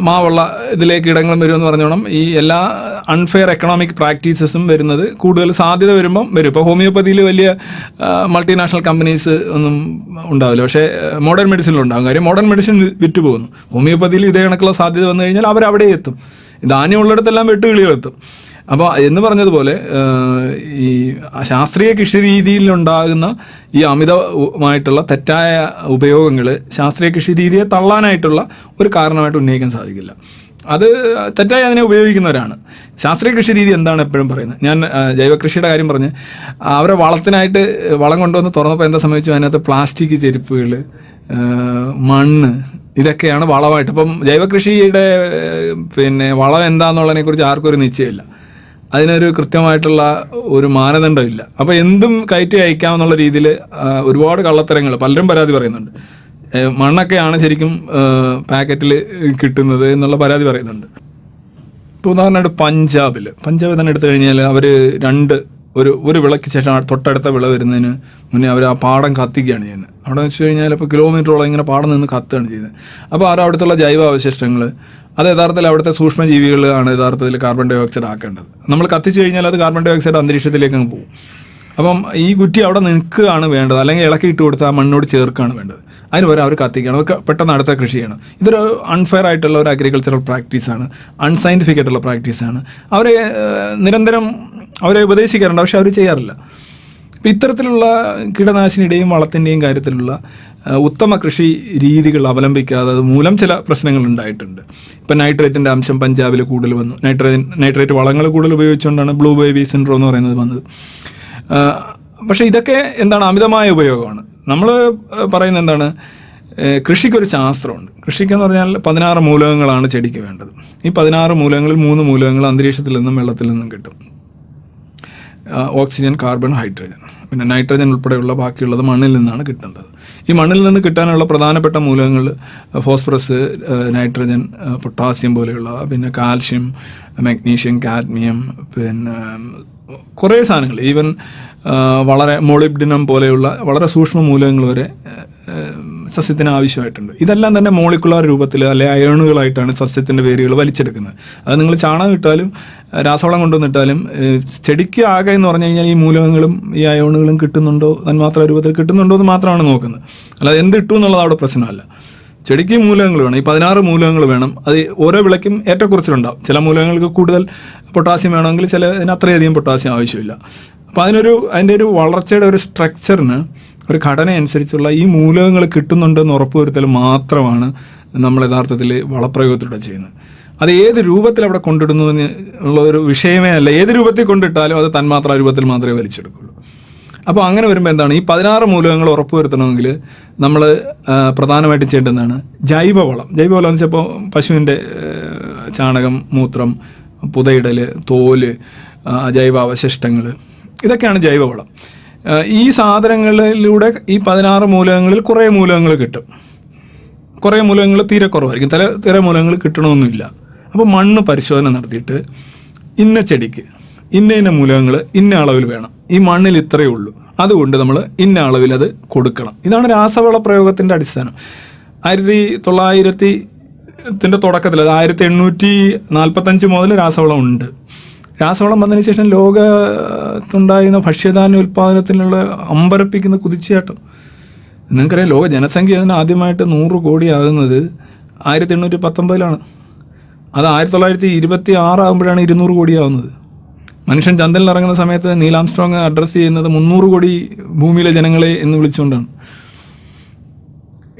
Speaker 1: മാവുള്ള ഇതിലേക്ക് ഇടങ്ങളും വരുമെന്ന് പറഞ്ഞോണം. ഈ എല്ലാ അൺഫെയർ എക്കണോമിക് പ്രാക്ടീസസും വരുന്നത് കൂടുതൽ സാധ്യത വരുമ്പം വരും. ഇപ്പോൾ ഹോമിയോപ്പതിയിൽ വലിയ മൾട്ടിനാഷണൽ കമ്പനീസ് ഒന്നും ഉണ്ടാവില്ല. പക്ഷേ മോഡേൺ മെഡിസിനിലുണ്ടാകും കാര്യം മോഡേൺ മെഡിസിൻ വിറ്റ് പോകുന്നു ഹോമിയോപ്പതിയിൽ ഇതേ കണക്കുള്ള സാധ്യത വന്നു കഴിഞ്ഞാൽ അവർ അവിടെ എത്തും ധാന്യമുള്ളിടത്തെല്ലാം വെട്ടുകിളികളെത്തും അപ്പോൾ എന്ന് പറഞ്ഞതുപോലെ ഈ ശാസ്ത്രീയ കൃഷി രീതിയിലുണ്ടാകുന്ന ഈ അമിതമായിട്ടുള്ള തെറ്റായ ഉപയോഗങ്ങൾ ശാസ്ത്രീയ കൃഷി രീതിയെ തള്ളാനായിട്ടുള്ള ഒരു കാരണമായിട്ട് ഉന്നയിക്കാൻ സാധിക്കില്ല. അത് തെറ്റായി അതിനെ ഉപയോഗിക്കുന്നവരാണ്. ശാസ്ത്രീയ കൃഷി രീതി എന്താണ് എപ്പോഴും പറയുന്നത്? ഞാൻ ജൈവകൃഷിയുടെ കാര്യം പറഞ്ഞ് അവരെ വളത്തിനായിട്ട് വളം കൊണ്ടുവന്ന് തുറന്നപ്പോൾ എന്താ സംഭവിച്ചു? അതിനകത്ത് പ്ലാസ്റ്റിക് ചെരുപ്പുകൾ മണ്ണ് ഇതൊക്കെയാണ് വളമായിട്ട്. ഇപ്പം ജൈവകൃഷിയുടെ പിന്നെ വളം എന്താണെന്നുള്ളതിനെക്കുറിച്ച് ആർക്കും ഒരു നിശ്ചയമില്ല. അതിനൊരു കൃത്യമായിട്ടുള്ള ഒരു മാനദണ്ഡം ഇല്ല അപ്പോൾ എന്തും കയറ്റി അയക്കാമെന്നുള്ള രീതിയിൽ ഒരുപാട് കള്ളത്തരങ്ങൾ പലരും പരാതി പറയുന്നുണ്ട്. മണ്ണൊക്കെയാണ് ശരിക്കും പാക്കറ്റിൽ കിട്ടുന്നത് എന്നുള്ള പരാതി പറയുന്നുണ്ട്. ഇപ്പോൾ ഉദാഹരണമായിട്ട് പഞ്ചാബിൽ പഞ്ചാബിൽ തന്നെ എടുത്തു കഴിഞ്ഞാൽ അവർ രണ്ട് ഒരു ഒരു വിളക്ക് ശേഷം തൊട്ടടുത്ത വിള വരുന്നതിന് മുന്നേ അവർ ആ പാടം കത്തിക്കുകയാണ് ചെയ്യുന്നത്. അവിടെ വെച്ച് കഴിഞ്ഞാൽ ഇപ്പോൾ കിലോമീറ്ററോളം ഇങ്ങനെ പാടം നിന്ന് കത്തുകയാണ് ചെയ്യുന്നത്. അപ്പോൾ അവർ അവിടുത്തെ ജൈവ അവശിഷ്ടങ്ങൾ അത് യഥാർത്ഥത്തിൽ അവിടുത്തെ സൂക്ഷ്മജീവികളാണ് യഥാർത്ഥത്തിൽ കാർബൺ ഡൈ ഓക്സൈഡ് ആക്കേണ്ടത്. നമ്മൾ കത്തിച്ചു കഴിഞ്ഞാൽ അത് കാർബൺ ഡൈ ഓക്സൈഡ് അന്തരീക്ഷത്തിലേക്ക് അങ്ങ് പോകും. അപ്പം ഈ കുറ്റി അവിടെ നിൽക്കുകയാണ് വേണ്ടത്. അല്ലെങ്കിൽ ഇളക്കി ഇട്ട് കൊടുത്ത് ആ മണ്ണോട് ചേർക്കുകയാണ് വേണ്ടത്. അതിന് പകരം അവർ കത്തിക്കുകയാണ് അവർക്ക് പെട്ടെന്ന് അടുത്ത കൃഷി ചെയ്യണം ഇതൊരു അൺഫെയർ ആയിട്ടുള്ള ഒരു അഗ്രികൾച്ചറൽ പ്രാക്ടീസാണ് അൺസയന്റിഫിക് ആയിട്ടുള്ള പ്രാക്ടീസാണ് അവരെ നിരന്തരം അവരെ ഉപദേശിക്കാറുണ്ട്. പക്ഷെ അവർ ചെയ്യാറില്ല. അപ്പം ഇത്തരത്തിലുള്ള കീടനാശിനിയുടെയും വളത്തിന്റെയും കാര്യത്തിലുള്ള ഉത്തമ കൃഷി രീതികൾ അവലംബിക്കാതെ മൂലം ചില പ്രശ്നങ്ങൾ ഉണ്ടായിട്ടുണ്ട്. ഇപ്പം നൈട്രേറ്റിന്റെ അംശം പഞ്ചാബിൽ കൂടുതൽ വന്നു. നൈട്രേറ്റ് നൈട്രേറ്റ് വളങ്ങൾ കൂടുതൽ ഉപയോഗിച്ചുകൊണ്ടാണ് ബ്ലൂ ബേബി സിൻഡ്രോം എന്ന് പറയുന്നത് വന്നത്. പക്ഷേ ഇതൊക്കെ എന്താണ് അമിതമായ ഉപയോഗമാണ്. നമ്മൾ പറയുന്നത് എന്താണ് കൃഷിക്കൊരു ശാസ്ത്രമുണ്ട്. കൃഷിക്കെന്ന് പറഞ്ഞാൽ പതിനാറ് മൂലകങ്ങളാണ് ചെടിക്ക് വേണ്ടത്. ഈ പതിനാറ് മൂലകങ്ങളിൽ മൂന്ന് മൂലകങ്ങൾ അന്തരീക്ഷത്തിൽ നിന്നും വെള്ളത്തിൽ നിന്നും കിട്ടും. Oxygen carbon hydrogen. പിന്നെ നൈട്രജൻ ഉൾപ്പെടെയുള്ള ബാക്കിയുള്ളത് മണ്ണിൽ നിന്നാണ് കിട്ടേണ്ടത് ഈ മണ്ണിൽ നിന്ന് കിട്ടാനുള്ള പ്രധാനപ്പെട്ട മൂലകങ്ങൾ ഫോസ്ഫറസ് നൈട്രജൻ പൊട്ടാസ്യം പോലെയുള്ള പിന്നെ കാൽഷ്യം മഗ്നീഷ്യം കാഡ്മിയം പിന്നെ കുറേ സാധനങ്ങൾ. ഈവൻ വളരെ മോളിബ്ഡിനം പോലെയുള്ള വളരെ സൂക്ഷ്മ മൂലകങ്ങൾ വരെ സസ്യത്തിന് ആവശ്യമായിട്ടുണ്ട്. ഇതെല്ലാം തന്നെ മോളിക്കുലാർ രൂപത്തിൽ അല്ലെ അയണുകളായിട്ടാണ് സസ്യത്തിന്റെ വേരുകൾ വലിച്ചെടുക്കുന്നത്. അത് നിങ്ങൾ ചാണകം ഇട്ടാലും രാസവളം കൊണ്ടുവന്നിട്ടാലും ചെടിക്ക് ആകെ എന്ന് പറഞ്ഞു കഴിഞ്ഞാൽ ഈ മൂലകങ്ങളും ഈ അയോണുകളും കിട്ടുന്നുണ്ടോ തന്മാത്ര രൂപത്തിൽ കിട്ടുന്നുണ്ടോ എന്ന് മാത്രമാണ് നോക്കുന്നത്. അല്ലാതെ എന്ത് ഇട്ടു എന്നുള്ളത് അവിടെ പ്രശ്നമല്ല. ചെടിക്ക് മൂലകങ്ങൾ വേണം. ഈ പതിനാറ് മൂലകങ്ങൾ വേണം. അത് ഓരോ വിളയ്ക്കും ഏറ്റക്കുറച്ചിലുണ്ടാവും. ചില മൂലകങ്ങൾക്ക് കൂടുതൽ പൊട്ടാസ്യം വേണമെങ്കിൽ ചില അതിന് അത്രയധികം പൊട്ടാസ്യം ആവശ്യമില്ല. അപ്പോൾ അതിനൊരു അതിന്റെ ഒരു വളർച്ചയുടെ ഒരു സ്ട്രക്ചറിന് ഒരു ഘടന അനുസരിച്ചുള്ള ഈ മൂലകങ്ങൾ കിട്ടുന്നുണ്ടെന്ന് ഉറപ്പുവരുത്തൽ മാത്രമാണ് നമ്മൾ യഥാർത്ഥത്തിൽ വളപ്രയോഗത്തിലൂടെ ചെയ്യുന്നത്. അത് ഏത് രൂപത്തിൽ അവിടെ കൊണ്ടിടുന്നു ഉള്ള ഒരു വിഷയമേ അല്ല. ഏത് രൂപത്തിൽ കൊണ്ടിട്ടാലും അത് തന്മാത്ര രൂപത്തിൽ മാത്രമേ വലിച്ചെടുക്കുള്ളൂ. അപ്പോൾ അങ്ങനെ വരുമ്പോൾ എന്താണ്? ഈ പതിനാറ് മൂലകങ്ങൾ ഉറപ്പുവരുത്തണമെങ്കിൽ നമ്മൾ പ്രധാനമായിട്ടും ചെയ്യേണ്ടതാണ് ജൈവവളം. ജൈവവളം എന്ന് വെച്ചപ്പോൾ പശുവിന്റെ ചാണകം മൂത്രം പുതയിടൽ തോൽ ജൈവ അവശിഷ്ടങ്ങൾ ഇതൊക്കെയാണ് ജൈവവളം. ഈ സാധനങ്ങളിലൂടെ ഈ പതിനാറ് മൂലകങ്ങളിൽ കുറേ മൂലകങ്ങൾ കിട്ടും. കുറേ മൂലകങ്ങൾ തീരെ കുറവായിരിക്കും. തല തീരെ മൂലകങ്ങൾ കിട്ടണമെന്നില്ല അപ്പോൾ മണ്ണ് പരിശോധന നടത്തിയിട്ട് ഇന്ന ചെടിക്ക് ഇന്ന ഇന്ന മൂലകങ്ങൾ ഇന്ന അളവിൽ വേണം. ഈ മണ്ണിൽ ഇത്രയേ ഉള്ളൂ. അതുകൊണ്ട് നമ്മൾ ഇന്ന അളവിൽ അത് കൊടുക്കണം. ഇതാണ് രാസവള പ്രയോഗത്തിന്റെ അടിസ്ഥാനം. ആയിരത്തി തൊള്ളായിരത്തി ത്തിന്റെ തുടക്കത്തിൽ അത് ആയിരത്തി എണ്ണൂറ്റി നാൽപ്പത്തഞ്ച് മുതൽ രാസവളം ഉണ്ട്. രാസവളം വന്നതിന് ശേഷം ലോകത്തുണ്ടായിരുന്ന ഭക്ഷ്യധാന്യ ഉൽപ്പാദനത്തിനുള്ള അമ്പരപ്പിക്കുന്ന കുതിച്ചുചാട്ടം. നിങ്ങൾക്കറിയാം ലോക ജനസംഖ്യ അതിന് ആദ്യമായിട്ട് നൂറ് കോടിയാകുന്നത് ആയിരത്തി എണ്ണൂറ്റി പത്തൊമ്പതിലാണ് അത് ആയിരത്തി തൊള്ളായിരത്തി ഇരുപത്തി ആറാകുമ്പോഴാണ് ഇരുന്നൂറ് കോടിയാവുന്നത് മനുഷ്യൻ ചന്ദ്രനിൽ ഇറങ്ങുന്ന സമയത്ത് നീലാംസ്ട്രോങ് അഡ്രസ്സ് ചെയ്യുന്നത് മുന്നൂറ് കോടി ഭൂമിയിലെ ജനങ്ങളെ എന്ന് വിളിച്ചുകൊണ്ടാണ്.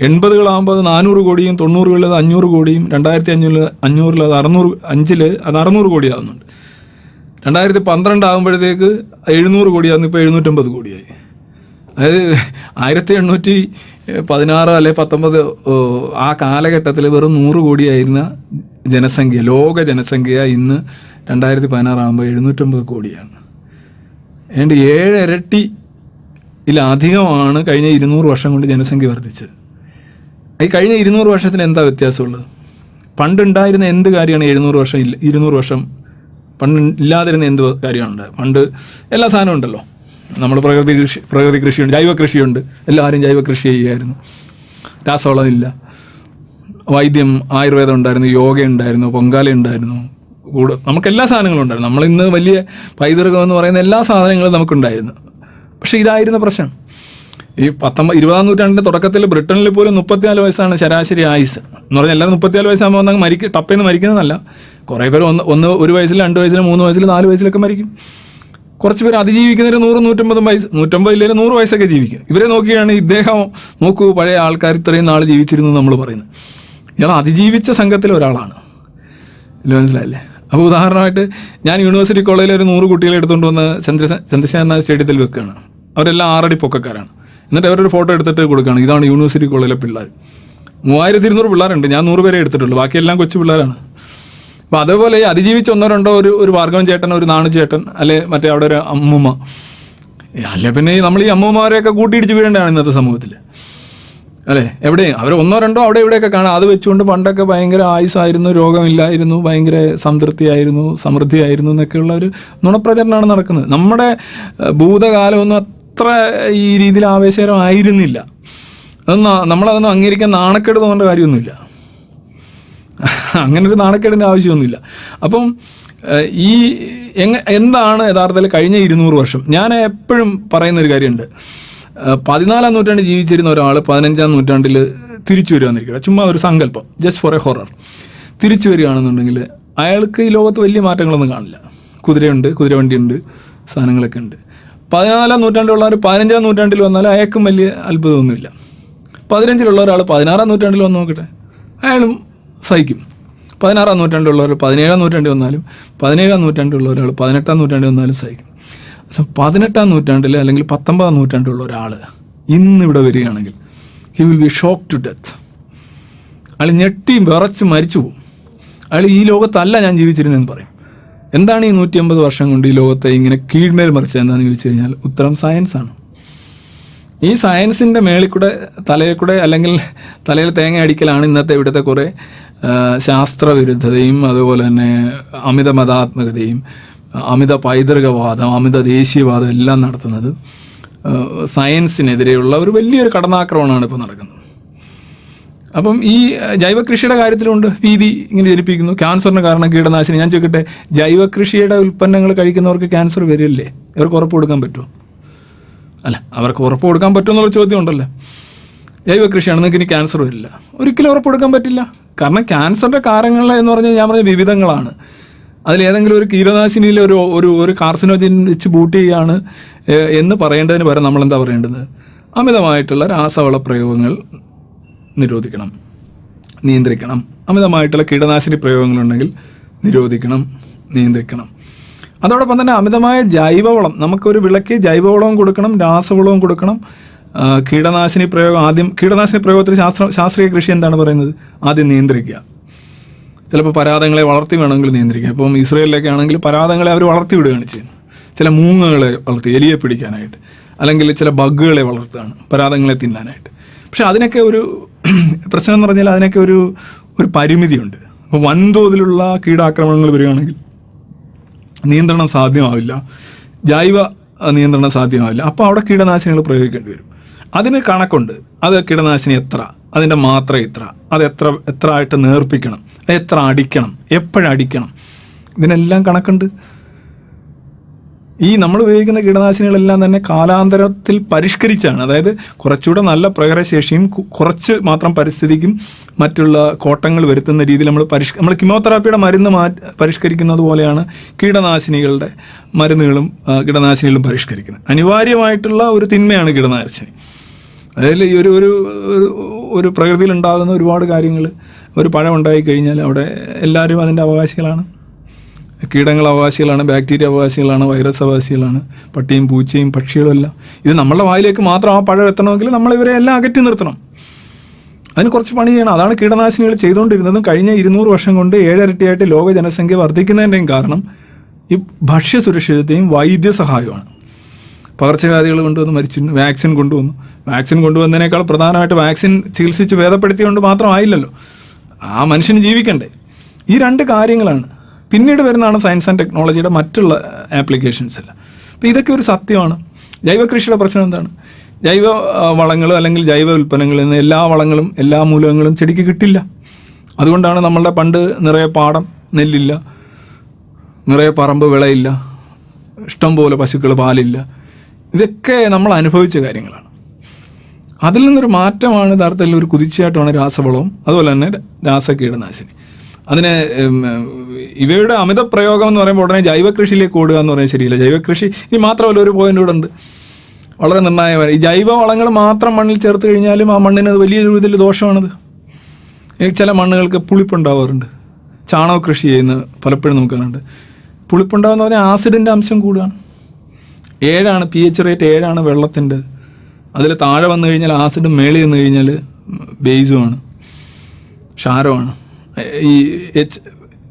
Speaker 1: എൺപതുകളാകുമ്പോൾ അത് നാനൂറ് കോടിയും തൊണ്ണൂറുകളിൽ അത് അഞ്ഞൂറ് കോടിയും രണ്ടായിരത്തി അഞ്ഞൂറിൽ അഞ്ഞൂറിൽ അത് അറുന്നൂറ് അഞ്ചിൽ അത് അറുന്നൂറ് കോടിയാവുന്നുണ്ട് രണ്ടായിരത്തി പന്ത്രണ്ട് ആകുമ്പോഴത്തേക്ക് എഴുന്നൂറ് കോടിയായിരുന്നു ഇപ്പോൾ എഴുന്നൂറ്റമ്പത് കോടിയായി. അതായത് ആയിരത്തി എണ്ണൂറ്റി പതിനാറ് അല്ലെ പത്തൊമ്പത് ആ കാലഘട്ടത്തിൽ വെറും നൂറ് കോടിയായിരുന്ന ജനസംഖ്യ ലോക ജനസംഖ്യ ഇന്ന് രണ്ടായിരത്തി പതിനാറാകുമ്പോൾ എഴുന്നൂറ്റമ്പത് കോടിയാണ്. ഏണ്ട് ഏഴ് ഇരട്ടി ഇതിലധികമാണ് കഴിഞ്ഞ ഇരുന്നൂറ് വർഷം കൊണ്ട് ജനസംഖ്യ വർദ്ധിച്ചത്. ഈ കഴിഞ്ഞ ഇരുന്നൂറ് വർഷത്തിന് എന്താ വ്യത്യാസമുള്ളത്? പണ്ടുണ്ടായിരുന്ന എന്ത് കാര്യമാണ് എഴുന്നൂറ് വർഷം ഇല്ല ഇരുന്നൂറ് വർഷം പണ്ട് ഇല്ലാതിരുന്ന എന്ത് കാര്യമാണ് ഉണ്ടായത് പണ്ട് എല്ലാ സാധനവും ഉണ്ടല്ലോ. നമ്മൾ പ്രകൃതി കൃഷി പ്രകൃതി കൃഷിയുണ്ട് ജൈവ കൃഷിയുണ്ട്. എല്ലാവരും ജൈവ കൃഷി ചെയ്യുമായിരുന്നു രാസവളമില്ല. വൈദ്യം ആയുർവേദം ഉണ്ടായിരുന്നു യോഗ ഉണ്ടായിരുന്നു പൊങ്കാല ഉണ്ടായിരുന്നു. കൂടെ നമുക്ക് എല്ലാ സാധനങ്ങളും ഉണ്ടായിരുന്നു. നമ്മൾ ഇന്ന് വലിയ പൈതൃകം എന്ന് പറയുന്ന എല്ലാ സാധനങ്ങളും നമുക്കുണ്ടായിരുന്നു. പക്ഷേ ഇതായിരുന്നു പ്രശ്നം. ഈ പത്തൊമ്പത് ഇരുപതാം നൂറ്റാണ്ടിന്റെ തുടക്കത്തിൽ ബ്രിട്ടനിൽ പോലും മുപ്പത്തിനാല് വയസ്സാണ് ശരാശരി ആയുസ് എന്ന് പറഞ്ഞാൽ എല്ലാവരും മുപ്പത്തിനാല് വയസ്സാകുമ്പോൾ ഒന്നങ്ങ് മരിക്കും ടപ്പേന്ന് മരിക്കുന്നതല്ല. കുറേ പേര് ഒന്ന് ഒന്ന് ഒരു വയസ്സിൽ രണ്ട് വയസ്സിൽ മൂന്ന് വയസ്സിൽ നാല് വയസ്സിലൊക്കെ മരിക്കും. കുറച്ച് പേര് അതിജീവിക്കുന്നവർ നൂറ് നൂറ്റമ്പതും വയസ്സ് നൂറ്റമ്പത് ഇല്ലെങ്കിൽ നൂറ് വയസ്സൊക്കെ ജീവിക്കും. ഇവരെ നോക്കിയാണ് ഇദ്ദേഹം നോക്കൂ പഴയ ആൾക്കാർ ഇത്രയും നാൾ ജീവിച്ചിരുന്നു നമ്മൾ പറയുന്നത്. ഇയാൾ അതിജീവിച്ച സംഘത്തിലെ ഒരാളാണ്. മനസ്സിലായില്ലേ? അപ്പോൾ ഉദാഹരണമായിട്ട് ഞാൻ യൂണിവേഴ്സിറ്റി കോളേജിൽ ഒരു നൂറ് കുട്ടികളെ എടുത്തുകൊണ്ട് വന്ന് ചന്ദ്ര ചന്ദ്രശേഖരനാഥ് സ്റ്റേഡിയത്തിൽ വെക്കുകയാണ്. അവരെല്ലാം ആറടി പൊക്കക്കാരാണ്. എന്നിട്ട് അവരൊരു ഫോട്ടോ എടുത്തിട്ട് കൊടുക്കുകയാണ്. ഇതാണ് യൂണിവേഴ്സിറ്റി കോളേജിലെ പിള്ളേർ മൂവായിരത്തി ഇരുന്നൂറ് പിള്ളേരുണ്ട്. ഞാൻ നൂറ് പേരെ എടുത്തിട്ടുള്ളൂ. ബാക്കിയെല്ലാം കൊച്ചു പിള്ളേരാണ്. അപ്പോൾ അതേപോലെ അതിജീവിച്ച് ഒന്നോ രണ്ടോ ഒരു ഒരു ഭാർഗവൻ ചേട്ടൻ ഒരു നാണു ചേട്ടൻ അല്ലെ മറ്റേ അവിടെ ഒരു അമ്മൂമ്മ. അല്ലെ പിന്നെ നമ്മൾ ഈ അമ്മൂമ്മമാരെയൊക്കെ കൂട്ടിയിടിച്ച് വീഴേണ്ടതാണ് ഇന്നത്തെ സമൂഹത്തിൽ അല്ലേ? എവിടെ? അവർ ഒന്നോ രണ്ടോ അവിടെ ഇവിടെയൊക്കെ കാണാം. അത് വെച്ചുകൊണ്ട് പണ്ടൊക്കെ ഭയങ്കര ആയുസായിരുന്നു രോഗമില്ലായിരുന്നു ഭയങ്കര സംതൃപ്തിയായിരുന്നു സമൃദ്ധിയായിരുന്നു എന്നൊക്കെയുള്ള ഒരു നുണപ്രചരണമാണ് നടക്കുന്നത്. നമ്മുടെ ഭൂതകാലമൊന്നും അത്ര ഈ രീതിയിൽ ആവേശകരമായിരുന്നില്ല. അതൊന്നും നമ്മളതൊന്നും അംഗീകരിക്കാൻ നാണക്കേട് തോന്നേണ്ട കാര്യമൊന്നുമില്ല. അങ്ങനെ ഒരു നാണക്കേടിന്റെ ആവശ്യമൊന്നുമില്ല. അപ്പം ഈ എങ്ങ എന്താണ് യഥാർത്ഥത്തിൽ കഴിഞ്ഞ ഇരുന്നൂറ് വർഷം? ഞാൻ എപ്പോഴും പറയുന്ന ഒരു കാര്യമുണ്ട് പതിനാലാം നൂറ്റാണ്ടിൽ ജീവിച്ചിരുന്ന ഒരാൾ പതിനഞ്ചാം നൂറ്റാണ്ടിൽ തിരിച്ചു വരികയെന്നിരിക്കുക ചുമ്മാ ഒരു സങ്കല്പം ജസ്റ്റ് ഫോർ എ ഹൊറർ തിരിച്ചു വരികയാണെന്നുണ്ടെങ്കിൽ അയാൾക്ക് ഈ ലോകത്ത് വലിയ മാറ്റങ്ങളൊന്നും കാണില്ല. കുതിരയുണ്ട് കുതിരവണ്ടിയുണ്ട് സാധനങ്ങളൊക്കെ ഉണ്ട്. പതിനാലാം നൂറ്റാണ്ടിലുള്ള ഒരു പതിനഞ്ചാം നൂറ്റാണ്ടിൽ വന്നാൽ അയാൾക്കും വലിയ അത്ഭുതമൊന്നുമില്ല. പതിനഞ്ചിലുള്ള ഒരാൾ പതിനാറാം നൂറ്റാണ്ടിൽ വന്ന് നോക്കട്ടെ അയാളും സഹിക്കും. പതിനാറാം നൂറ്റാണ്ടിലുള്ള ഒരാൾ പതിനേഴാം നൂറ്റാണ്ടിൽ വന്നാലും പതിനേഴാം നൂറ്റാണ്ടിലുള്ള ഒരാൾ പതിനെട്ടാം നൂറ്റാണ്ടിൽ വന്നാലും സഹിക്കും. പതിനെട്ടാം നൂറ്റാണ്ടിൽ അല്ലെങ്കിൽ പത്തൊമ്പതാം നൂറ്റാണ്ടിലുള്ള ഒരാൾ ഇന്നിവിടെ വരികയാണെങ്കിൽ he will be shock to death അയാൾ ഞെട്ടിയും വിറച്ച് മരിച്ചു പോകും അയാൾ ഈ ലോകത്തല്ല ഞാൻ ജീവിച്ചിരുന്നതെന്ന് പറയും. എന്താണ് ഈ നൂറ്റി അമ്പത് വർഷം കൊണ്ട് ഈ ലോകത്തെ ഇങ്ങനെ കീഴ്മേൽ മറിച്ചത് എന്താണെന്ന് ചോദിച്ചു കഴിഞ്ഞാൽ ഉത്തരം സയൻസാണ് ഈ സയൻസിന്റെ മേളിൽ കൂടെ തലയിൽ കൂടെ അല്ലെങ്കിൽ തലയിൽ തേങ്ങ അടിക്കലാണ് ഇന്നത്തെ ഇവിടുത്തെ കുറേ ശാസ്ത്രവിരുദ്ധതയും അതുപോലെ തന്നെ അമിത മതാത്മകതയും അമിത പൈതൃകവാദം അമിത ദേശീയവാദം എല്ലാം നടത്തുന്നത് സയൻസിനെതിരെയുള്ള ഒരു വലിയൊരു കടന്നാക്രമണമാണ് ഇപ്പോൾ നടക്കുന്നത്. അപ്പം ഈ ജൈവ ജൈവകൃഷിയുടെ കാര്യത്തിലുണ്ട് ഭീതി ഇങ്ങനെ ജനിപ്പിക്കുന്നു. ക്യാൻസറിന് കാരണം കീടനാശിനി. ഞാൻ ചോദിക്കട്ടെ ജൈവകൃഷിയുടെ ഉൽപ്പന്നങ്ങൾ കഴിക്കുന്നവർക്ക് ക്യാൻസർ വരില്ലേ? ഇവർക്ക് ഉറപ്പ് കൊടുക്കാൻ പറ്റുമോ? അല്ല അവർക്ക് ഉറപ്പ് കൊടുക്കാൻ പറ്റുമെന്നുള്ള ചോദ്യം ഉണ്ടല്ലോ ജൈവകൃഷിയാണ് നിങ്ങൾക്ക് ഇനി ക്യാൻസർ വരില്ല. ഒരിക്കലും ഉറപ്പ് കൊടുക്കാൻ പറ്റില്ല. കാരണം ക്യാൻസറിന്റെ കാരണങ്ങൾ എന്ന് പറഞ്ഞാൽ ഞാൻ പറഞ്ഞ വിവിധങ്ങളാണ്. അതിലേതെങ്കിലും ഒരു കീടനാശിനിയിൽ ഒരു ഒരു ഒരു കാർസിനോജിൻ വെച്ച് ബൂട്ട് ചെയ്യുകയാണ് എന്ന് പറയേണ്ടതിന് പകരം നമ്മൾ എന്താ പറയേണ്ടത്? അമിതമായിട്ടുള്ള രാസവള പ്രയോഗങ്ങൾ നിരോധിക്കണം. നിയന്ത്രിക്കണം. അമിതമായിട്ടുള്ള കീടനാശിനി പ്രയോഗങ്ങളുണ്ടെങ്കിൽ നിരോധിക്കണം. നിയന്ത്രിക്കണം. അതോടൊപ്പം തന്നെ അമിതമായ ജൈവവളം നമുക്കൊരു വിളയ്ക്ക് ജൈവവളവും കൊടുക്കണം രാസവളവും കൊടുക്കണം. കീടനാശിനി പ്രയോഗം ആദ്യം കീടനാശിനി പ്രയോഗത്തിൽ ശാസ്ത്ര ശാസ്ത്രീയ കൃഷി എന്താണ് പറയുന്നത്? ആദ്യം നിയന്ത്രിക്കുക. ചിലപ്പോൾ പരാതങ്ങളെ വളർത്തി വേണമെങ്കിൽ നിയന്ത്രിക്കുക. ഇപ്പം ഇസ്രയേലിലൊക്കെ ആണെങ്കിൽ പരാതങ്ങളെ അവർ വളർത്തി വിടുകയാണ് ചെയ്യുന്നത്. ചില മൂങ്ങകളെ വളർത്തി എലിയെ പിടിക്കാനായിട്ട്. അല്ലെങ്കിൽ ചില ബഗ്ഗുകളെ വളർത്തുകയാണ് പരാതങ്ങളെ തിന്നാനായിട്ട്. പക്ഷെ അതിനൊക്കെ ഒരു പ്രശ്നം എന്ന് പറഞ്ഞാൽ അതിനൊക്കെ ഒരു ഒരു പരിമിതിയുണ്ട്. അപ്പോൾ വൻതോതിലുള്ള കീടാക്രമണങ്ങൾ വരികയാണെങ്കിൽ നിയന്ത്രണം സാധ്യമാവില്ല. ജൈവ നിയന്ത്രണം സാധ്യമാവില്ല. അപ്പോൾ അവിടെ കീടനാശിനികൾ പ്രയോഗിക്കേണ്ടി വരും. അതിന് കണക്കുണ്ട്. അത് കീടനാശിനി എത്ര? അതിന്റെ മാത്ര എത്ര? അത് എത്ര എത്ര ആയിട്ട് നേർപ്പിക്കണം? അത് എത്ര അടിക്കണം? എപ്പോഴടിക്കണം? ഇതിനെല്ലാം കണക്കുണ്ട്. ഈ നമ്മൾ ഉപയോഗിക്കുന്ന കീടനാശിനികളെല്ലാം തന്നെ കാലാന്തരത്തിൽ പരിഷ്കരിച്ചാണ്. അതായത് കുറച്ചുകൂടെ നല്ല പ്രകടശേഷിയും കുറച്ച് മാത്രം പരിസ്ഥിതിക്കും മറ്റുള്ള കോട്ടങ്ങൾ വരുത്തുന്ന രീതിയിൽ നമ്മൾ പരിഷ് നമ്മൾ കിമോതെറാപ്പിയുടെ മരുന്ന് മാ പരിഷ്കരിക്കുന്നത് പോലെയാണ് കീടനാശിനികളുടെ മരുന്നുകളും കീടനാശിനികളും പരിഷ്കരിക്കുന്നത്. അനിവാര്യമായിട്ടുള്ള ഒരു തിന്മയാണ് കീടനാശിനി. അതായത് ഈ ഒരു ഒരു ഒരു- പ്രകൃതിയിലുണ്ടാകുന്ന ഒരുപാട് കാര്യങ്ങൾ ഒരു പഴം ഉണ്ടായി കഴിഞ്ഞാൽ അവിടെ എല്ലാവരും അതിന്റെ അവകാശികളാണ്. കീടങ്ങൾ അവകാശികളാണ് ബാക്ടീരിയ അവകാശികളാണ് വൈറസ് അവകാശികളാണ് പട്ടിയും പൂച്ചയും പക്ഷികളും എല്ലാം ഇത് നമ്മളുടെ വായിലേക്ക് മാത്രം ആ പഴം എത്തണമെങ്കിൽ നമ്മൾ ഇവരെ എല്ലാം അകറ്റി നിർത്തണം. അതിന് കുറച്ച് പണി ചെയ്യണം. അതാണ് കീടനാശിനികൾ ചെയ്തുകൊണ്ടിരുന്നതും കഴിഞ്ഞ ഇരുന്നൂറ് വർഷം കൊണ്ട് ഏഴരട്ടിയായിട്ട് ലോക ജനസംഖ്യ വർദ്ധിക്കുന്നതിന്റെയും കാരണം ഈ ഭക്ഷ്യ സുരക്ഷിതത്വയും വൈദ്യസഹായമാണ് പകർച്ചവ്യാധികൾ കൊണ്ടുവന്ന് മരിച്ചു വാക്സിൻ കൊണ്ടുവന്നു. വാക്സിൻ കൊണ്ടുവന്നതിനേക്കാൾ പ്രധാനമായിട്ട് വാക്സിൻ ചികിത്സിച്ച് ഭേദപ്പെടുത്തിയതുകൊണ്ട് മാത്രമായില്ലല്ലോ. ആ മനുഷ്യന് ജീവിക്കണ്ടേ? ഈ രണ്ട് കാര്യങ്ങളാണ്. പിന്നീട് വരുന്നതാണ് സയൻസ് ആൻഡ് ടെക്നോളജിയുടെ മറ്റുള്ള ആപ്ലിക്കേഷൻസ് എല്ലാം. അപ്പോൾ ഇതൊക്കെ ഒരു സത്യമാണ്. ജൈവ കൃഷിയുടെ പ്രശ്നം എന്താണ്? ജൈവ വളങ്ങൾ അല്ലെങ്കിൽ ജൈവ ഉൽപ്പന്നങ്ങളിൽ നിന്ന് എല്ലാ വളങ്ങളും എല്ലാ മൂലകങ്ങളും ചെടിക്ക് കിട്ടില്ല. അതുകൊണ്ടാണ് നമ്മളുടെ പണ്ട് നിറയെ പാടം നെല്ലില്ല നിറയെ പറമ്പ് വിളയില്ല ഇഷ്ടം പോലെ പശുക്കൾ പാലില്ല. ഇതൊക്കെ നമ്മൾ അനുഭവിച്ച കാര്യങ്ങളാണ്. അതിൽ നിന്നൊരു മാറ്റമാണ് യഥാർത്ഥത്തിൽ ഒരു കുതിച്ചയായിട്ടാണ് രാസവളവും അതുപോലെ തന്നെ രാസകീടനാശിനി അതിന് ഇവയുടെ അമിത പ്രയോഗം എന്ന് പറയുമ്പോൾ ഉടനെ ജൈവകൃഷിയിലേക്ക് ഓടുക എന്ന് പറയുന്നത് ശരിയില്ല. ജൈവകൃഷി ഇനി മാത്രമല്ല ഒരു പോയിന്റ് കൂടെ ഉണ്ട്. വളരെ നിർണായകമാണ്. ഈ ജൈവ വളങ്ങൾ മാത്രം മണ്ണിൽ ചേർത്ത് കഴിഞ്ഞാലും ആ മണ്ണിന് അത് വലിയ രീതിയിൽ ദോഷമാണത്. ചില മണ്ണുകൾക്ക് പുളിപ്പുണ്ടാവാറുണ്ട്. ചാണക കൃഷി ചെയ്യുന്ന പലപ്പോഴും നമുക്ക് കാണുന്നുണ്ട് പുളിപ്പുണ്ടാവുന്ന പറഞ്ഞാൽ ആസിഡിന്റെ അംശം കൂടുകയാണ്. ഏഴാണ് പി എച്ച് റേറ്റ് ഏഴാണ് വെള്ളത്തിന്റെ അതിൽ താഴെ വന്നു കഴിഞ്ഞാൽ ആസിഡ് മേളിൽ വന്നു കഴിഞ്ഞാൽ ബേസുമാണ്. ക്ഷാരമാണ്. ഈ എച്ച്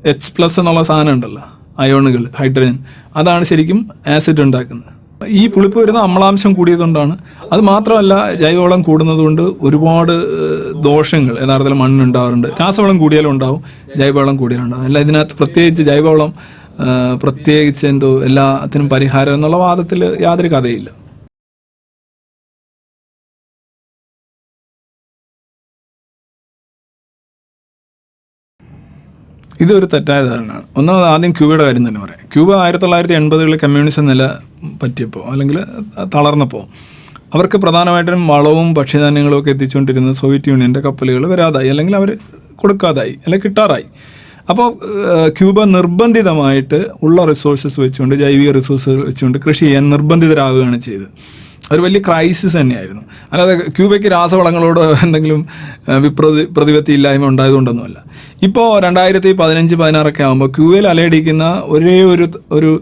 Speaker 1: എച്ച് പ്ലസ് എന്നുള്ള സാധനം ഉണ്ടല്ലോ അയോണുകൾ ഹൈഡ്രജൻ. അതാണ് ശരിക്കും ആസിഡ് ഉണ്ടാക്കുന്നത്. ഈ പുളിപ്പ് വരുന്ന അമ്ലാംശം കൂടിയതുകൊണ്ടാണ്. അത് മാത്രമല്ല ജൈവവളം കൂടുന്നതുകൊണ്ട് ഒരുപാട് ദോഷങ്ങൾ യഥാർത്ഥത്തിൽ മണ്ണുണ്ടാവാറുണ്ട്. രാസവളം കൂടിയാലും ഉണ്ടാവും ജൈവവളം കൂടിയാലും ഉണ്ടാവും. അല്ല ഇതിനകത്ത് പ്രത്യേകിച്ച് ജൈവവളം പ്രത്യേകിച്ച് എന്തോ എല്ലാത്തിനും പരിഹാരം എന്നുള്ള വാദത്തിൽ യാതൊരു കഥയില്ല. ഇതൊരു തെറ്റായ ധാരണയാണ്. ഒന്നാമത് ആദ്യം ക്യൂബയുടെ കാര്യം തന്നെ പറയാം. ക്യൂബ ആയിരത്തി തൊള്ളായിരത്തി എൺപതുകളിൽ കമ്മ്യൂണിസം നില പറ്റിയപ്പോൾ അല്ലെങ്കിൽ തളർന്നപ്പോൾ അവർക്ക് പ്രധാനമായിട്ടും വളവും ഭക്ഷ്യധാന്യങ്ങളും ഒക്കെ എത്തിച്ചുകൊണ്ടിരുന്ന സോവിയറ്റ് യൂണിയന്റെ കപ്പലുകൾ വരാതായി അല്ലെങ്കിൽ അവർ കൊടുക്കാതായി അല്ലെങ്കിൽ കിട്ടാറായി. അപ്പോൾ ക്യൂബ നിർബന്ധിതമായിട്ട് ഉള്ള റിസോഴ്സസ് വെച്ചുകൊണ്ട് ജൈവിക റിസോഴ്സസ് വെച്ചുകൊണ്ട് കൃഷി ചെയ്യാൻ നിർബന്ധിതരാകുകയാണ് ചെയ്തത്. ഒരു വലിയ ക്രൈസിസ് തന്നെയായിരുന്നു. അല്ലാതെ ക്യൂബയ്ക്ക് രാസവളങ്ങളോട് എന്തെങ്കിലും വിപ്രതി പ്രതിപത്തി ഇല്ലായ്മ ഉണ്ടായതുകൊണ്ടൊന്നുമല്ല. ഇപ്പോൾ രണ്ടായിരത്തി പതിനഞ്ച് പതിനാറൊക്കെ ആകുമ്പോൾ ക്യൂബയിൽ അലയടിക്കുന്ന ഒരേ ഒരു ഒരു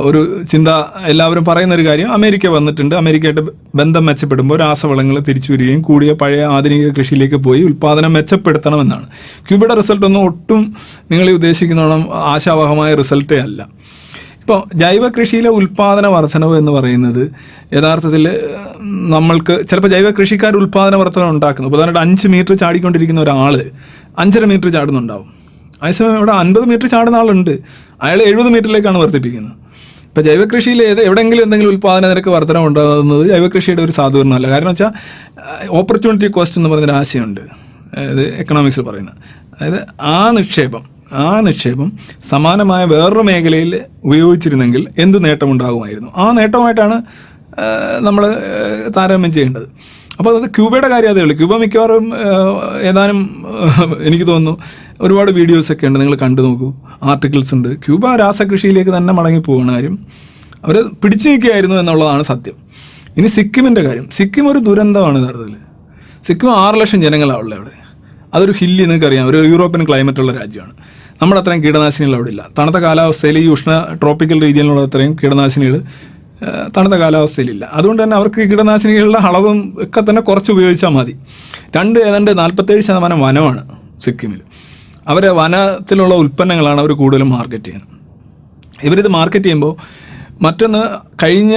Speaker 1: ഒരു ചിന്ത എല്ലാവരും പറയുന്ന ഒരു കാര്യം അമേരിക്ക വന്നിട്ടുണ്ട്. അമേരിക്കയായിട്ട് ബന്ധം മെച്ചപ്പെടുമ്പോൾ രാസവളങ്ങൾ തിരിച്ചു വരികയും കൂടിയ പഴയ ആധുനിക കൃഷിയിലേക്ക് പോയി ഉൽപ്പാദനം മെച്ചപ്പെടുത്തണമെന്നാണ്. ക്യൂബയുടെ റിസൾട്ടൊന്നും ഒട്ടും നിങ്ങൾ ഉദ്ദേശിക്കുന്നോണം ആശാവഹമായ റിസൾട്ടേ അല്ല. ഇപ്പോൾ ജൈവ കൃഷിയിലെ ഉൽപാദന വർധനവ് എന്ന് പറയുന്നത് യഥാർത്ഥത്തിൽ നമ്മൾക്ക് ചിലപ്പോൾ ജൈവ കൃഷിക്കാർ ഉൽപാദന വർധന ഉണ്ടാക്കുന്നു. ഉദാഹരണമായിട്ട് അഞ്ച് മീറ്റർ ചാടിക്കൊണ്ടിരിക്കുന്ന ഒരാൾ അഞ്ചര മീറ്റർ ചാടുന്നുണ്ടാവും. അതേസമയം ഇവിടെ അൻപത് മീറ്റർ ചാടുന്ന ആളുണ്ട്. അയാൾ എഴുപത് മീറ്ററിലേക്കാണ് വർദ്ധിപ്പിക്കുന്നത്. ഇപ്പോൾ ജൈവ കൃഷിയിൽ ഏത് എവിടെയെങ്കിലും എന്തെങ്കിലും ഉൽപാദന നിരക്ക് വർധന ഉണ്ടാകുന്നത് ജൈവ കൃഷിയുടെ ഒരു സാധൂരണമല്ല കാരണം വെച്ചാൽ ഓപ്പർച്യൂണിറ്റി കോസ്റ്റ് എന്ന് പറയുന്നൊരു ആശയമുണ്ട്. അതായത് എക്കണോമിക്സിൽ പറയുന്നത്. അതായത് ആ നിക്ഷേപം ആ നിക്ഷേപം സമാനമായ വേറൊരു മേഖലയിൽ ഉപയോഗിച്ചിരുന്നെങ്കിൽ എന്ത് നേട്ടമുണ്ടാകുമായിരുന്നു? ആ നേട്ടമായിട്ടാണ് നമ്മൾ താരതമ്യം ചെയ്യേണ്ടത്. അപ്പോൾ അത് ക്യൂബയുടെ കാര്യം അതേ ഉള്ളൂ. ക്യൂബ മിക്കവാറും ഏതാനും എനിക്ക് തോന്നുന്നു ഒരുപാട് വീഡിയോസൊക്കെ ഉണ്ട് നിങ്ങൾ കണ്ടു നോക്കൂ. ആർട്ടിക്കിൾസ് ഉണ്ട്. ക്യൂബ രാസകൃഷിയിലേക്ക് തന്നെ മടങ്ങി പോവുകയാണ് കാര്യം അവർ പിടിച്ചു നിൽക്കുകയായിരുന്നു എന്നുള്ളതാണ് സത്യം. ഇനി സിക്കിമിന്റെ കാര്യം. സിക്കിം ഒരു ദുരന്തമാണ് യഥാർത്ഥത്തിൽ സിക്കിം ആറ് ലക്ഷം ജനങ്ങളാണ് ഉള്ളത് അവിടെ. അതൊരു ഹില്ലി നിങ്ങൾക്കറിയാം ഒരു യൂറോപ്യൻ ക്ലൈമറ്റുള്ള രാജ്യമാണ്. നമ്മുടെ അത്രയും കീടനാശിനികൾ അവിടെ ഇല്ല. തണുത്ത കാലാവസ്ഥയിൽ ഈ ഉഷ്ണ ട്രോപ്പിക്കൽ രീതിയിലുള്ള അത്രയും കീടനാശിനികൾ തണുത്ത കാലാവസ്ഥയിലില്ല അതുകൊണ്ട് തന്നെ അവർക്ക് കീടനാശിനികളുടെ അളവും ഒക്കെ തന്നെ കുറച്ച് ഉപയോഗിച്ചാൽ മതി. രണ്ട് ഏതാണ്ട് നാൽപ്പത്തേഴ് ശതമാനം വനമാണ് സിക്കിമിൽ. അവരെ വനത്തിലുള്ള ഉൽപ്പന്നങ്ങളാണ് അവർ കൂടുതലും മാർക്കറ്റ് ചെയ്യുന്നത്. ഇവരിത് മാർക്കറ്റ് ചെയ്യുമ്പോൾ മറ്റൊന്ന് കഴിഞ്ഞ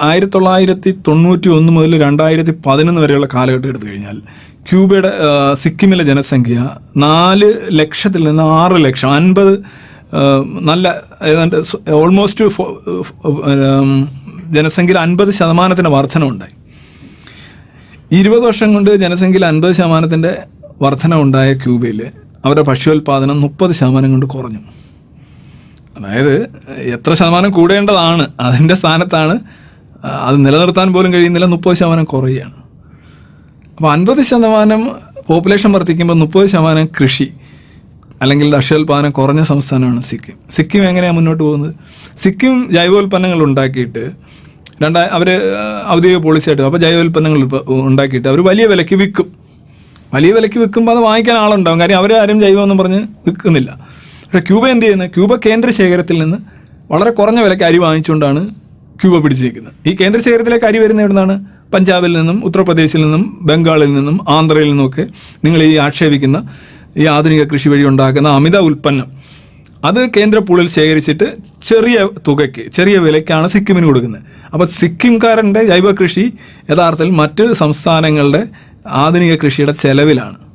Speaker 1: ആയിരത്തി തൊള്ളായിരത്തി തൊണ്ണൂറ്റി ഒന്ന് മുതൽ രണ്ടായിരത്തി പതിനൊന്ന് വരെയുള്ള കാലഘട്ടം എടുത്തു കഴിഞ്ഞാൽ ക്യൂബയുടെ സിക്കിമിലെ ജനസംഖ്യ നാല് ലക്ഷത്തിൽ നിന്ന് ആറ് ലക്ഷം അൻപത് നല്ല ഏതാണ്ട് ഓൾമോസ്റ്റ് ജനസംഖ്യയിൽ അൻപത് ശതമാനത്തിന്റെ വർധന ഉണ്ടായി ഇരുപത് വർഷം കൊണ്ട് ജനസംഖ്യയിൽ അൻപത് ശതമാനത്തിന്റെ വർധന ഉണ്ടായ ക്യൂബയിൽ അവരുടെ ഭക്ഷ്യോൽപാദനം മുപ്പത് ശതമാനം കൊണ്ട് കുറഞ്ഞു. അതായത് എത്ര ശതമാനം കൂടേണ്ടതാണ് അതിന്റെ സ്ഥാനത്താണ് അത് നിലനിർത്താൻ പോലും കഴിയുന്നില്ല മുപ്പത് ശതമാനം കുറയുകയാണ്. അപ്പോൾ അൻപത് ശതമാനം പോപ്പുലേഷൻ വർദ്ധിക്കുമ്പോൾ മുപ്പത് ശതമാനം കൃഷി അല്ലെങ്കിൽ ഭക്ഷ്യോൽപാദനം കുറഞ്ഞ സംസ്ഥാനമാണ് സിക്കിം. സിക്കിം എങ്ങനെയാണ് മുന്നോട്ട് പോകുന്നത്? സിക്കിം ജൈവോൽപ്പന്നങ്ങൾ ഉണ്ടാക്കിയിട്ട് രണ്ടാ അവർ ഔദ്യോഗിക പോളിസി ആയിട്ട് അപ്പോൾ ജൈവോൽപ്പന്നങ്ങൾ ഉണ്ടാക്കിയിട്ട് അവർ വലിയ വിലയ്ക്ക് വിൽക്കും. വലിയ വിലയ്ക്ക് വിൽക്കുമ്പോൾ അത് വാങ്ങിക്കാൻ ആളുണ്ടാവും. കാര്യം അവരാരും ജൈവമെന്നും പറഞ്ഞ് വിൽക്കുന്നില്ല. പക്ഷേ ക്യൂബ എന്ത് ചെയ്യുന്നത് ക്യൂബ കേന്ദ്ര ശേഖരത്തിൽ നിന്ന് വളരെ കുറഞ്ഞ വിലയ്ക്ക് അരി വാങ്ങിച്ചുകൊണ്ടാണ് ക്യൂബ പിടിച്ചിരിക്കുന്നത്. ഈ കേന്ദ്ര ശേഖരത്തിലേക്ക് അരി വരുന്ന എവിടുന്നാണ്? പഞ്ചാബിൽ നിന്നും ഉത്തർപ്രദേശിൽ നിന്നും ബംഗാളിൽ നിന്നും ആന്ധ്രയിൽ നിന്നുമൊക്കെ നിങ്ങൾ ഈ ആക്ഷേപിക്കുന്ന ഈ ആധുനിക കൃഷി വഴി ഉണ്ടാക്കുന്ന അമിത ഉൽപ്പന്നം. അത് കേന്ദ്ര പൂളിൽ ശേഖരിച്ചിട്ട് ചെറിയ തുകയ്ക്ക് ചെറിയ വിലയ്ക്കാണ് സിക്കിമിന് കൊടുക്കുന്നത്. അപ്പോൾ സിക്കിംകാരന്റെ ജൈവ കൃഷി യഥാർത്ഥത്തിൽ മറ്റ് സംസ്ഥാനങ്ങളുടെ ആധുനിക കൃഷിയുടെ ചെലവിലാണ്.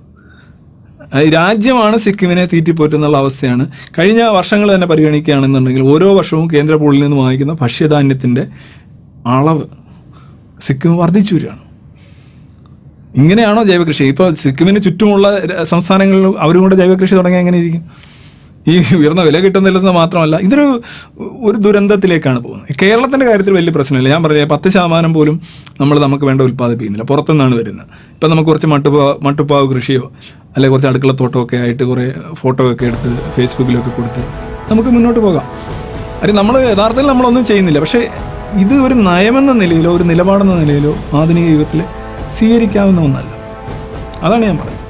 Speaker 1: രാജ്യമാണ് സിക്കിമിനെ തീറ്റിപ്പോറ്റുന്നുള്ള അവസ്ഥയാണ്. കഴിഞ്ഞ വർഷങ്ങൾ തന്നെ പരിഗണിക്കുകയാണെന്നുണ്ടെങ്കിൽ ഓരോ വർഷവും കേന്ദ്ര പൂളിൽ നിന്ന് വാങ്ങിക്കുന്ന ഭക്ഷ്യധാന്യത്തിന്റെ അളവ് സിക്കിം വർദ്ധിച്ചു വരികയാണ്. ഇങ്ങനെയാണോ ജൈവകൃഷി? ഇപ്പോൾ സിക്കിമിന് ചുറ്റുമുള്ള സംസ്ഥാനങ്ങളിൽ അവരും കൂടെ ജൈവകൃഷി തുടങ്ങിയാൽ എങ്ങനെ ഇരിക്കും? ഈ ഉയർന്ന വില കിട്ടുന്നില്ലെന്ന് മാത്രമല്ല ഇതൊരു ഒരു ദുരന്തത്തിലേക്കാണ് പോകുന്നത്. കേരളത്തിന്റെ കാര്യത്തിൽ വലിയ പ്രശ്നമില്ല. ഞാൻ പറഞ്ഞ പത്ത് ശതമാനം പോലും നമ്മൾ നമുക്ക് വേണ്ട ഉൽപ്പാദിപ്പിക്കുന്നില്ല. പുറത്തുനിന്നാണ് വരുന്നത്. ഇപ്പം നമുക്ക് കുറച്ച് മട്ടുപാ മട്ടുപ്പാവ് കൃഷിയോ അല്ലെങ്കിൽ കുറച്ച് അടുക്കളത്തോട്ടമൊക്കെ ആയിട്ട് കുറേ ഫോട്ടോ ഒക്കെ എടുത്ത് ഫേസ്ബുക്കിലൊക്കെ കൊടുത്ത് നമുക്ക് മുന്നോട്ട് പോകാം. അത് നമ്മൾ യഥാർത്ഥത്തിൽ നമ്മളൊന്നും ചെയ്യുന്നില്ല. പക്ഷേ ഇത് ഒരു നയമെന്ന നിലയിലോ ഒരു നിലപാടെന്ന നിലയിലോ ആധുനിക യുഗത്തിൽ സ്വീകരിക്കാവുന്ന ഒന്നല്ല. അതാണ് ഞാൻ പറയുന്നത്.